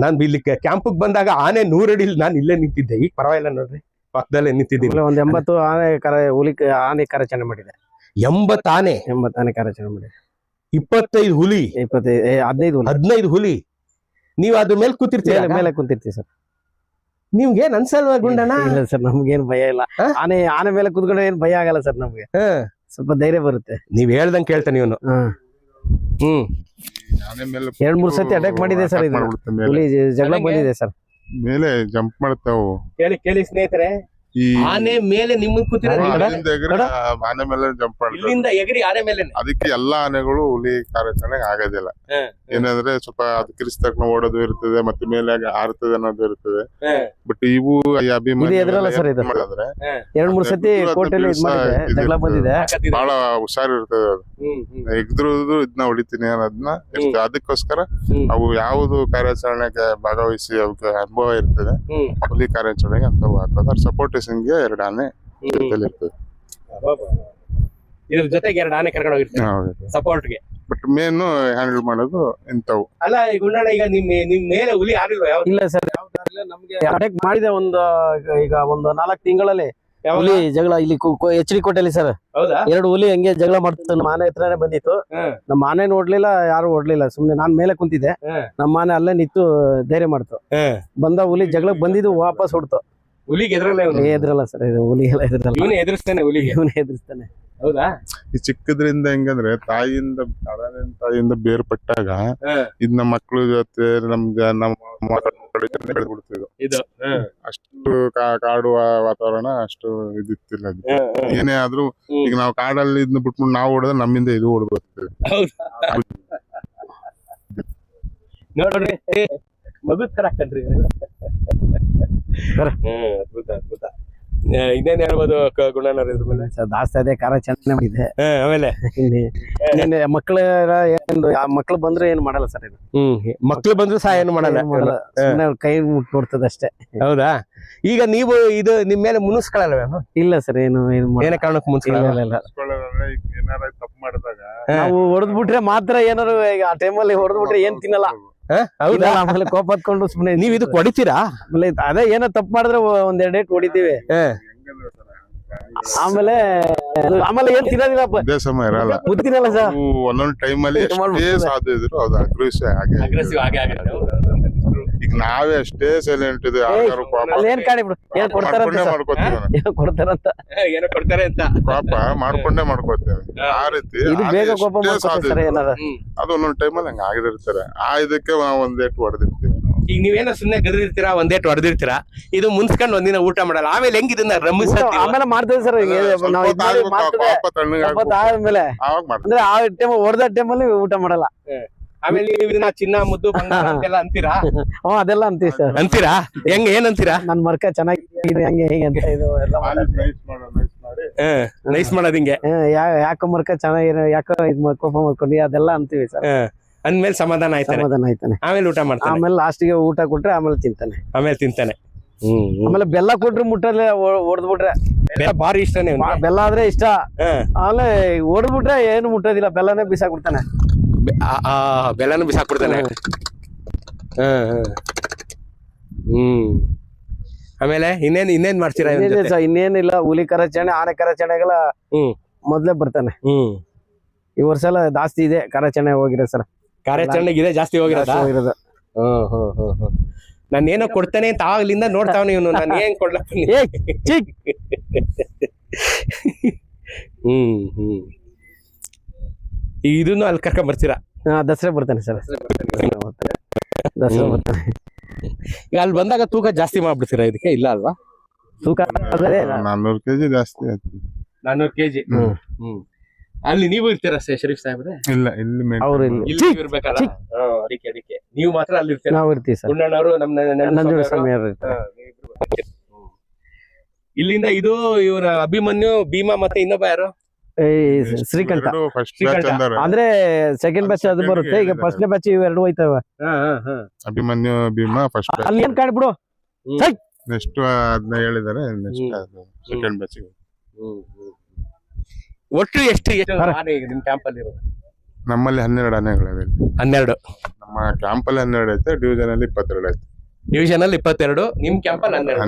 ನಾನ್ ಇಲ್ಲಿ ಕ್ಯಾಂಪಿಗೆ ಬಂದಾಗ ಆನೆ ನೂರಡಿ ನಾನು ಇಲ್ಲೇ ನಿಂತಿದ್ದೆ. ಈಗ ಪರವಾಗಿಲ್ಲ ನೋಡ್ರಿ. ಪಕ್ಕದಲ್ಲೇ ನಿಂತಿದ್ದೀನಿ. ಒಂದ್ ಎಂಬತ್ತು ಆನೆ ಕರ ಹುಲಿ ಆನೆ ಕಾರ್ಯಾಚರಣೆ ಮಾಡಿದೆ. ಎಂಬತ್ ಆನೆ? ಎಂಬತ್ತು ಆನೆ ಕಾರ್ಯಾಚರಣೆ ಮಾಡಿದೆ. ಇಪ್ಪತ್ತೈದು ಹುಲಿ? ಇಪ್ಪತ್ತೈದು ಏ, ಹದಿನೈದು ಹುಲಿ. ಹದಿನೈದು ಹುಲಿ? ನೀವ್ ಅದ್ರ ಮೇಲೆ ಕೂತಿರ್ತೀವಿ ಮೇಲೆ ಕೂತಿರ್ತೀವಿ ಸರ್. ನಿಮ್ಗೆ ಏನ್ ಅನ್ಸಲ್ವಾ ಗುಂಡಣ್ಣ? ಇಲ್ಲ ಸರ್ ನಮ್ಗೇನ್ ಭಯ ಇಲ್ಲ. ಆನೆ ಆನೆ ಮೇಲೆ ಕೂತ್ಕೊಂಡ್ರೆ ಏನ್ ಭಯ ಆಗಲ್ಲ ಸರ್ ನಮ್ಗೆ. ಹಾ. ಸ್ವಲ್ಪ ಧೈರ್ಯ ಬರುತ್ತೆ. ನೀವ್ ಹೇಳ್ದಂಗ್ ಕೇಳ್ತಾನೆ ಇವನು. ಹಾ. ಹ್ಮ್. ಆನೆ ಮೇಲೆ ಎರಡ್ ಮೂರ್ ಸತಿ ಅಟ್ಯಾಕ್ ಮಾಡಿದೆ ಸರ್ ಇದು. ಹುಲಿ ಜಗಳ ಬಂದಿದೆ ಸರ್. ಮೇಲೆ ಜಂಪ್ ಮಾಡ್ತಾವು. ಕೇಳಿ ಕೇಳಿ ಸ್ನೇಹಿತರೆ. ಆನೆ ಮೇಲೆ ನಿಮ್ಮನ್ ಕೂತಿರೋ ಆನೆ ಮೇಲೆ? ಜಂಪ್ ಇಲ್ಲಿಂದ ಎಗರಿ ಆನೆ ಮೇಲೆ ಅದಕ್ಕೆ ಎಲ್ಲಾ ಆನೆಗಳು ಹುಲಿ ಕಾರ್ಯಾಚರಣೆಗೆ ಆಗೋದಿಲ್ಲ. ಏನಂದ್ರೆ ಸ್ವಲ್ಪ ಅದು ಕಿರಿಸ್ ತಕ್ಷಣ ಓಡೋದು ಇರ್ತದೆ ಮತ್ತೆ ಮೇಲೆ ಆರ್ತದೆ ಅನ್ನೋದು ಇರ್ತದೆ. ಬಟ್ ಇವು ಅಭಿಮಾನಿ. ಮಾಡಿದ್ರೆ ಎರಡ್ ಮೂರ್ ಸತಿ. ಬಂದಿದೆ. ಬಹಳ ಹುಷಾರ್ ಇರ್ತದೆ ಅದು. ಎಗ್ದ್ರದು ಇದನ್ನ ಹೊಡಿತೀನಿ ಅನ್ನೋದನ್ನ ಇರ್ತದೆ. ಅದಕ್ಕೋಸ್ಕರ ಅವು ಯಾವುದು ಕಾರ್ಯಾಚರಣೆಗೆ ಭಾಗವಹಿಸಿ ಅವಕ್ಕೆ ಅನುಭವ ಇರ್ತದೆ ಹುಲಿ ಕಾರ್ಯಾಚರಣೆಗೆ ಅಂತ ಹಾಕೋದು ಎರಡು ಆನೆ ಜೊತೆಲಿ ಇರ್ತದೆ. ಇದ್ರ ಜೊತೆಗೆ ಎರಡು ಆನೆ ಕರ್ಕೊಂಡು ಹೋಗಿರ್ತಾರೆ. ಸಪೋರ್ಟ್ಗೆ ಬಟ್ ಮೇನ್ ಹ್ಯಾಂಡಲ್ ಮಾಡೋದು ಇಂಥವು. ಅಲ್ಲ ಈ ಗುಂಡಣ್ಣ ಈಗ ನಿಮ್ಮ ನಿಮ್ ಮೇಲೆ ಹುಲಿ ಆಡಿಲ್ವಾ ಯಾವ ಇಲ್ಲ ಸರ್ ಅಟ್ಯಾಕ್ ಮಾಡಿದೆ ಒಂದು ಈಗ ಒಂದು ನಾಲ್ಕು ತಿಂಗಳಲ್ಲಿ ಹುಲಿ ಜಗಳ ಇಲ್ಲಿ ಎಚ್ ಡಿ ಕೋಟೆಲಿ ಸರ್. ಹೌದಾ? ಎರಡು ಹುಲಿ ಹಂಗೆ ಜಗಳ ಮಾಡ್ತಿತ್ತು. ನಮ್ಮ ಆನೆ ಹತ್ರನೇ ಬಂದಿತ್ತು. ನಮ್ಮ ಆನೆ ನೋಡ್ಲಿಲ್ಲ ಯಾರು ಓಡ್ಲಿಲ್ಲ. ಸುಮ್ನೆ ನಾನ್ ಮೇಲೆ ಕುಂತಿದ್ದೆ. ನಮ್ಮ ಮನೆ ಅಲ್ಲೇ ನಿಂತು ಧೈರ್ಯ ಮಾಡ್ತು. ಬಂದ ಹುಲಿ ಜಗಳಕ್ಕೆ ಬಂದಿದ್ದು ವಾಪಸ್ ಹೊಡ್ತು. ಹುಲಿಗೆ ಎದ್ರಲ್ಲ ಎದ್ರಲ್ಲ ಸರ್ ಇದು ಹುಲಿ ಎಲ್ಲ ಎದ್ರಲ್ಲ. ಇವನೇ ಎದುರಿಸ್ತಾನೆ ಹುಲಿಗೆ? ಇವನೇ ಎದುರಿಸ್ತಾನೆ. ಹೌದಾ? ಈ ಚಿಕ್ಕದ್ರಿಂದ ಹೆಂಗಂದ್ರೆ ತಾಯಿಯಿಂದ ತಾಯಿಯಿಂದ ತಾಯಿಯಿಂದ ಬೇರ್ಪಟ್ಟಾಗ. ಇದ್ ನಮ್ಮ ಮಕ್ಳ ಜೊತೆ ನಮ್ಗೆ ನಮ್ಮ ಬಿಡ್ತಿದ್ವು ಇದು ಅಷ್ಟು ಕಾ- ಕಾಡು ವಾತಾವರಣ ಅಷ್ಟು ಇದಿತ್ತಿಲ್ಲ ಅದು. ಏನೇ ಆದ್ರೂ ಈಗ ನಾವು ಕಾಡಲ್ಲಿ ಇದನ್ನ ಬಿಟ್ಬಿಟ್ಟು ನಾವು ಹೊಡೆದ್ರೆ ನಮ್ಮಿಂದ ಇದು ಹೊಡ್ಬರ್ತೇವೆ ನೋಡ್ರಿ ಮಗು ತರ ಕಣ್ರಿ. ಹ್ಮ್ ಅದ್ಭುತ ಅದ್ಭುತ. ಆ, ಇನ್ನೇನ್ ಹೇಳ್ಬೋದು ಕ- ಗುಣಣ್ಣವ್ರೆ ಇದ್ರ ಮೇಲೆ ದಾಸ್ತಿ ಅದೇ ಖಾರ ಚೆನ್ನಾಗಿ ಮಾಡಿದೆ ಹಾ, ಆಮೇಲೆ? ಇನ್ನೇ ಮಕ್ಕಳ ಏನು ಮಕ್ಳು ಬಂದ್ರೆ ಏನು ಮಾಡಲ್ಲ ಸರ್ ಇದು. ಹ್ಮ್ ಮಕ್ಳು ಬಂದ್ರು ಸಹ ಏನು ಮಾಡಲ್ಲ ಏನು ಮಾಡಲ್ಲ. ಸುಮ್ನೆ ಅವ್ರ್ ಕೈ ಮುಟ್ ನೋಡ್ತದೆ ಅಷ್ಟೇ. ಹೌದಾ? ಈಗ ನೀವು ಇದು ನಿಮ್ ಮೇಲೆ ಮುನಿಸ್ಕೊಳ್ಳಲ್ವೇನು ಇಲ್ಲ ಸರ್ ಏನು ಏನು ಮಾಡಲ್ಲ. ಏನೇ ಕಾರಣಕ್ಕೆ ಇಲ್ಲ ಮುನ್ಸ್ಕೊಳ್ಳಲ್ಲ ಇಲ್ಲ, ಇಲ್ಲ ಏನಾರ ತಪ್ಪು ಮಾಡಿದಾಗ. ನಾವು ಹೊಡೆದ್ಬಿಟ್ರೆ ಮಾತ್ರ ಏನಾರು ಈಗ ಆ ಟೈಮಲ್ಲಿ ಹೊಡೆದ್ಬಿಟ್ರೆ ಏನ್ ತಿನ್ನಲ್ಲ. ಹಾ? ಹೌದಾ? ಆಮೇಲೆ ಕೋಪ ಹತ್ಕೊಂಡು ಸುಮ್ನೆ ನೀವ್ ಇದು ಹೊಡಿತೀರಾ ಆಮೇಲೆ ಅದೇ ಏನೋ ತಪ್ಪು ಮಾಡಿದ್ರೆ ಒಂದ್ ಎರಡ್ ಡೇಟ್ ಹೊಡಿತೀವಿ. ಹಾ. ಆಮೇಲೆ ಆಮೇಲೆ ಏನ್ ತಿನ್ನೋದಿಲ್ಲ ಅದೇ ಸಮಯ ಇರಲ್ಲ. ತಿನ್ನಲ್ಲ ಸರ್. ಒಂದೊಂದ್ ಟೈಮ್ ಅಲ್ಲಿ ಇದು ಎಷ್ಟೇ. ಸಾಧ್ಯ ಇದ್ರು ಅದು ಅಗ್ರೆಸಿವ್ ಆಗಿ. ಅಗ್ರೆಸಿವ್ ಆಗೇ ಆಗುತ್ತೆ ಈಗ ನಾವೇ ಅಷ್ಟೇ ಸೈಲೆಂಟ್ ಇದೆ ಯಾರು ಪಾಪ ಅಲ್ಲಿ ಏನ್ ಕಾಣಿ ಬಿಡು ಏನ್ ಕೊಡ್ತಾರಂತ ಮಾಡ್ಕೊಂಡೇ ಸರ್. ಮಾಡ್ಕೋತೀವಿ ಏನೋ ಕೊಡ್ತಾರಂತ. ಏನೋ ಕೊಡ್ತಾರೆ ಅಂತ. ಪಾಪ ಮಾಡ್ಕೊಂಡೇ ಮಾಡ್ಕೋತೇವೆ. ಆ ರೀತಿ ಇದು ಅದು ಬೇಗ ಕೋಪ ಎಷ್ಟೇ ಮಾಡ್ಕೊತಾರೆ ಸಾಧ್ಯ ಸರ್ ಇದ್ರು, ಏನಾರ ಹ್ಮ್. ಅದು ಒಂದೊಂದ್ ಟೈಮಲ್ಲಿ ಹಂಗ ಆಗಿರ್ತಾರೆ. ಆ ಇದಕ್ಕೆ ನಾವು ಒಂದೇಟು ಹೊಡೆದಿರ್ತೀವಿ ಈಗ ನೀವೇನೋ ಸುಮ್ನೆ ಗದ್ದಿರ್ತೀರಾ ಒಂದೇಟ್ ಹೊಡೆದಿರ್ತೀರಾ? ಇದು ಮುನ್ಸ್ಕೊಂಡು ಒಂದಿನ ಊಟ ಮಾಡಲ್ಲ. ಆಮೇಲೆ ಹೆಂಗ್ ಇದನ್ನ ರಮಿಸ್ತೀವಿ ಆಮೇಲೆ ಮಾಡ್ತೇವೆ ಸರ್ ನಾವು ಇದ್ ಮಾಡಿ ಮಾಡ್ತೇವೆ. ಪಾಪ ತಣ್ಣಗೆ ಸ್ವಲ್ಪ ಆದ್ಮೇಲೆ ಆವಾಗ ಮಾಡ್ತೀವಿ. ಅಂದ್ರೆ ಆ ಟೈಮ್ ಹೊಡೆದ ಟೈಮಲ್ಲಿ ಊಟ ಮಾಡಲ್ಲ. ಆಮೇಲೆ ನೀವು ಇದನ್ನ ಚಿನ್ನ ಮುದ್ದು ಬಂಗಾರ ಅಂತೆಲ್ಲ ಅಂತೀರಾ? ಹ್ಮ್ ಅದೆಲ್ಲ ಅಂತೀವಿ ಸರ್. ಅಂತೀರಾ? ಹೆಂಗ್ ಏನ್ ಅಂತೀರಾ? ನನ್ ಮರ್ಕ ಚೆನ್ನಾಗಿದೆ ಹಂಗೆ ಹೇಗೆ ಅಂತ ಇದು ಎಲ್ಲ ನೈಸ್ ಮಾಡೋ ನೈಸ್ ಮಾಡಿ. ನೈಸ್ ಮಾಡೋದ್ ಹಿಂಗೆ. ಹ್ಮ್, ಯಾ- ಯಾಕೋ ಮರ್ಕ ಚೆನ್ನಾಗಿರೋ ಯಾಕೋ ಇದ್ ಮಾಡ್- ಕೋಪ ಮಾಡ್ಕೊಂಡು ಅದೆಲ್ಲ ಅಂತೀವಿ ಸರ್. ಅಂದ್ಮೇಲೆ ಸಮಾಧಾನ ಆಯ್ತಾನೆ? ಸಮಾಧಾನ ಆಯ್ತಾನೆ. ಆಮೇಲೆ ಊಟ ಮಾಡ್ತಾನೆ? ಆಮೇಲೆ ಲಾಸ್ಟಿಗೆ ಊಟ ಕೊಟ್ರೆ ಆಮೇಲೆ ತಿಂತಾನೆ. ಆಮೇಲೆ ತಿಂತಾನೆ. ಆಮೇಲೆ ಬೆಲ್ಲ ಕೊಟ್ರೆ ಮುಟ್ಟಲ್ಲೇ ಹೊಡೆದ್ಬಿಟ್ರೆ ಬೆಲ್ಲ ಭಾರಿ ಇಷ್ಟನೇ ಇವ್ನಿಗೆ. ಬೆಲ್ಲ ಆದ್ರೆ ಇಷ್ಟ. ಹಾ. ಆಮೇಲೆ ಹೊಡೆದ್ಬಿಟ್ರೆ ಏನು ಮುಟ್ಟೋದಿಲ್ಲ ಬೆಲ್ಲನೇ ಬಿಸಾಕ್ಬಿಡ್ತಾನೆ. ಆ, ಬೆಲ್ಲನು ಬಿಸಾಕ್ಬಿಡ್ತಾನೆ. ಹಾ ಹ್ಮ್. ಆಮೇಲೆ ಇನ್ನೇನ್ ಇನ್ನೇನ್ ಮಾಡ್ತೀರಾ ಇವ್ನ್ ಜೊತೆ? ಇನ್ನೇನಿಲ್ಲ ಹುಲಿ ಕರಚಣೆ ಆನೆ ಕರಚಣೆಗಳ ಹ್ಮ್. ಮೊದ್ಲೇ ಬರ್ತಾನೆ. ಹ್ಮ್. ಈ ವರ್ಷ ಎಲ್ಲ ಜಾಸ್ತಿ ಇದೆ ಕರಚಣೆ ಹೋಗಿರೋ ಸರ್. ಕಾರ್ಯಾಚರಣೆಗೆ ಇದೆ ಜಾಸ್ತಿ ಹೋಗಿರೋದಾ? ಹೋಗಿರೋದು. ಹ್ಮ್ ಹ್ಮ್ ಹ್ಮ್ ಹ್ಮ್. ನಾನು ಏನೋ ಕೊಡ್ತಾನೆ ಅಂತ ಆಗ್ಲಿಂದ ನೋಡ್ತಾವನೆ ಇವನು ನಾನು ಏನ್ ಕೊಡ್ಲಾ ಏ ಚಿಕ್. ಹ್ಮ್ ಹ್ಮ್. ಇದನ್ನು ಅಲ್ಲಿ ಕರ್ಕೊಂಡ್ ಬರ್ತೀರಾ? ಹಾ, ದಸರಾ ಬರ್ತಾನೆ ಸರ್. ದಸರಾ. ಬರ್ತಾನೆ. ಈಗ ಅಲ್ಲಿ ಬಂದಾಗ ತೂಕ ಜಾಸ್ತಿ ಮಾಡ್ಬಿಡ್ತೀರಾ ಇದಕ್ಕೆ? ಇಲ್ಲ ಅಲ್ವಾ? ತೂಕ ಅದೇ ನಾನ್ನೂರು ಕೆಜಿ ಜಾಸ್ತಿ ಆಯ್ತು. ನಾನ್ನೂರು ಕೆಜಿ? ಹ್ಮ್. ಹ್ಮ್. ಅಲ್ಲಿ ನೀವು ಇರ್ತೀರಾ ಸೆ- ಶರೀಫ್ ಸಾಹೇಬ್ರೆ? ಇಲ್ಲ ಇಲ್ಲಿ ಮೇನ್ ಅವ್ರು ಇಲ್ಲಿ. ಇಲ್ಲಿ ನೀವು ಇರ್ಬೇಕಲ್ಲ? ಹಾ, ಅದಕ್ಕೆ ಅದಕ್ಕೆ. ನೀವು ಮಾತ್ರ ಅಲ್ಲಿ ಇರ್ತೀರಾ? ನಾವು ಇರ್ತೀವಿ ಸರ್. ಗುಂಡಣ್ಣವರು ನಮ್ಮ ನಂಜುಂಡ ಸ್ವಾಮಿ ಅವ್ರು ಇರ್ತಾರೆ. ಇಲ್ಲಿಂದ ಇದು ಇವರ ಅಭಿಮನ್ಯು ಭೀಮಾ ಮತ್ತೆ ಇನ್ನೊಬ್ಬ ಯಾರು? ಈ ಶ್ರೀಕಂಠ. ಅಂದ್ರೆ ಸೆಕೆಂಡ್ ಬ್ಯಾಚ್ ಅದು ಬರುತ್ತೆ. ಈಗ ಫಸ್ಟ್ ಬ್ಯಾಚ್ ಇವೆರಡು ಹೋಯ್ತವ. ಅಭಿಮನ್ಯು ಭೀಮಾ ಫಸ್ಟ್ ಬ್ಯಾಚ್ ಅಲ್ಲಿ ಏನ್ ಕಾಣ್ಬಿಡು. ನೆಕ್ಸ್ಟ್ ಅದನ್ನ ಹೇಳಿದಾರೆ ನೆಕ್ಸ್ಟ್ ಸೆಕೆಂಡ್ ಬ್ಯಾಚ್ ಒಟ್ಟು ಎಷ್ಟು. ನಿಮ್ ಕ್ಯಾಂಪ್ ಅಲ್ಲಿ ಇರೋದು? ನಮ್ಮಲ್ಲಿ ಹನ್ನೆರಡು ಆನೆಗಳಿವೆ. ಹನ್ನೆರಡು. ನಮ್ಮ ಕ್ಯಾಂಪ್ ಅಲ್ಲಿ ಹನ್ನೆರಡು ಐತೆ ಡಿವಿಷನ್ ಅಲ್ಲಿ ಇಪ್ಪತ್ತೆರಡು ಐತೆ. ಡಿವಿಷನ್ ಅಲ್ಲಿ ಇಪ್ಪತ್ತೆರಡು ನಿಮ್ ಕ್ಯಾಂಪ್ ಅಲ್ಲಿ ಹನ್ನೆರಡು.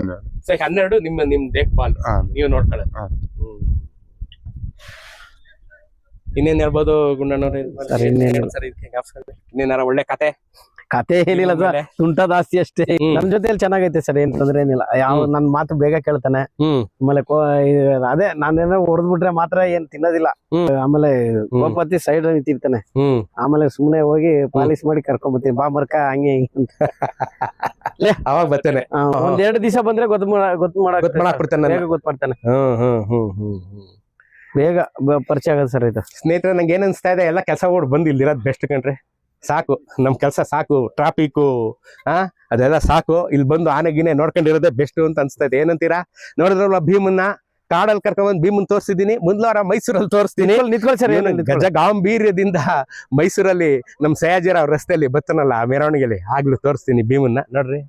ಹನ್ನೆರಡು. ನಿಮ್ಮ ನಿಮ್ ದೇಖ್ಪಾಲ್ ನೀವು ನೋಡ್ಕೊಳ್ಳಿ ಹ್ಮ್. ಇನ್ನೇನ್ ಹೇಳ್ಬೋದು ಗುಂಡಣ್ಣವ್ರೆ? ಸರ್, ಇದಕ್ಕೆ. ಇನ್ನೇನಾರ ಒಳ್ಳೆ ಕತೆ? ಕತೆ ಏನಿಲ್ಲ ಸರ್? ತುಂಟ ಜಾಸ್ತಿ ಅಷ್ಟೇ. ಹ್ಮ್. ನಮ್ ಜೊತೆಲಿ ಚೆನ್ನಾಗೈತೆ ಸರ್ ಏನ್ ತೊಂದ್ರೆ ಏನಿಲ್ಲ. ಯಾವ ನನ್ ಮಾತು ಬೇಗ ಕೇಳ್ತಾನೆ. ಹ್ಮ್. ಆಮೇಲೆ ಕೋ- ಇದು ಅದೇ ನಾನೇನೋ ಹೊಡೆದ್ಬಿಟ್ರೆ ಮಾತ್ರ ಏನ್ ತಿನ್ನೋದಿಲ್ಲ. ಹ್ಮ್. ಆಮೇಲೆ ಗೋಪತಿ ಸೈಡ್ ನಿಂತಿರ್ತಾನೆ. ಹ್ಮ್. ಆಮೇಲೆ ಸುಮ್ನೆ ಹೋಗಿ ಪಾಲಿಶ್ ಮಾಡಿ ಕರ್ಕೊಂಬತ್ತೀನಿ ಬಾ ಮರ್ಕ ಹಂಗೆ ಹಿಂಗೆ ಅಂತ. ಅವಾಗ ಬರ್ತೇನೆ. ಆ, ಒಂದ್ ಎರಡು ದಿವಸ ಬಂದ್ರೆ ಗೊತ್ತ ಮಾಡ- ಗೊತ್ತ ಮಾಡಕ್ ಗೊತ್ತು ಮಾಡಕ್ ಬಿಡ್ತಾನೆ. ಬೇಗ ಗೊತ್ತು ಮಾಡ್ತಾನೆ. ಹ್ಮ್ ಹ್ಮ್ ಹ್ಮ್ ಹ್ಮ್ ಹ್ಮ್. ಬೇಗ ಪರಿಚಯ ಆಗೋದು ಸರ್ ಇದು. ಸ್ನೇಹಿತರೆ ನಂಗೆ ಏನ್ ಅನ್ಸ್ತಾ ಇದೆ ಎಲ್ಲ ಕೆಲಸ ಓಡ್ ಬಂದು ಇಲ್ಲಿರೋದು ಬೆಸ್ಟ್ ಕಣ್ರಿ ಸಾಕು ನಮ್ ಕೆಲಸ ಸಾಕು ಟ್ರಾಫಿಕ್ಕು ಆ ಅದೆಲ್ಲ ಸಾಕು. ಇಲ್ಲಿ ಬಂದು ಆನೆ ನೋಡ್ಕೊಂಡಿರೋದೆ ನೋಡ್ಕೊಂಡಿರೋದೇ ಬೆಸ್ಟ್ ಅಂತ ಅನ್ಸ್ತಾ ಇದೆ. ಏನಂತೀರಾ? ನೋಡಿದ್ರಲ್ಲ ಭೀಮನ್ನ? ಕಾಡಲ್ಲಿ ಕರ್ಕೊಂಡ್ಬಂದು ಭೀಮನ್ ತೋರಿಸಿದೀನಿ ಮುಂದ್ವಾರ ಮೈಸೂರಲ್ಲಿ ತೋರಿಸ್ತೀನಿ. ಸರ್ ಏನು ಗಜ ಗಾಂಭೀರ್ಯದಿಂದ ಮೈಸೂರಲ್ಲಿ ನಮ್ ಸಯಾಜಿರಾವ್ ರಸ್ತೆಯಲ್ಲಿ ಬತ್ತನಲ್ಲ ಆ ಮೆರವಣಿಗೆಲಿ ಆಗ್ಲೂ ತೋರಿಸ್ತೀನಿ ಭೀಮನ್ನ. ನೋಡ್ರಿ.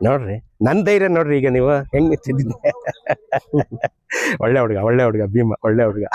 ನೋಡ್ರಿ, ನನ್ ಧೈರ್ಯ ನೋಡ್ರಿ ಈಗ ನೀವು ಹೆಂಗ್ ನಿಂತಿದ್ದೀನಿ ಒಳ್ಳೆ ಹುಡುಗ ಒಳ್ಳೆ ಹುಡುಗ ಭೀಮ, ಒಳ್ಳೆ ಹುಡುಗ.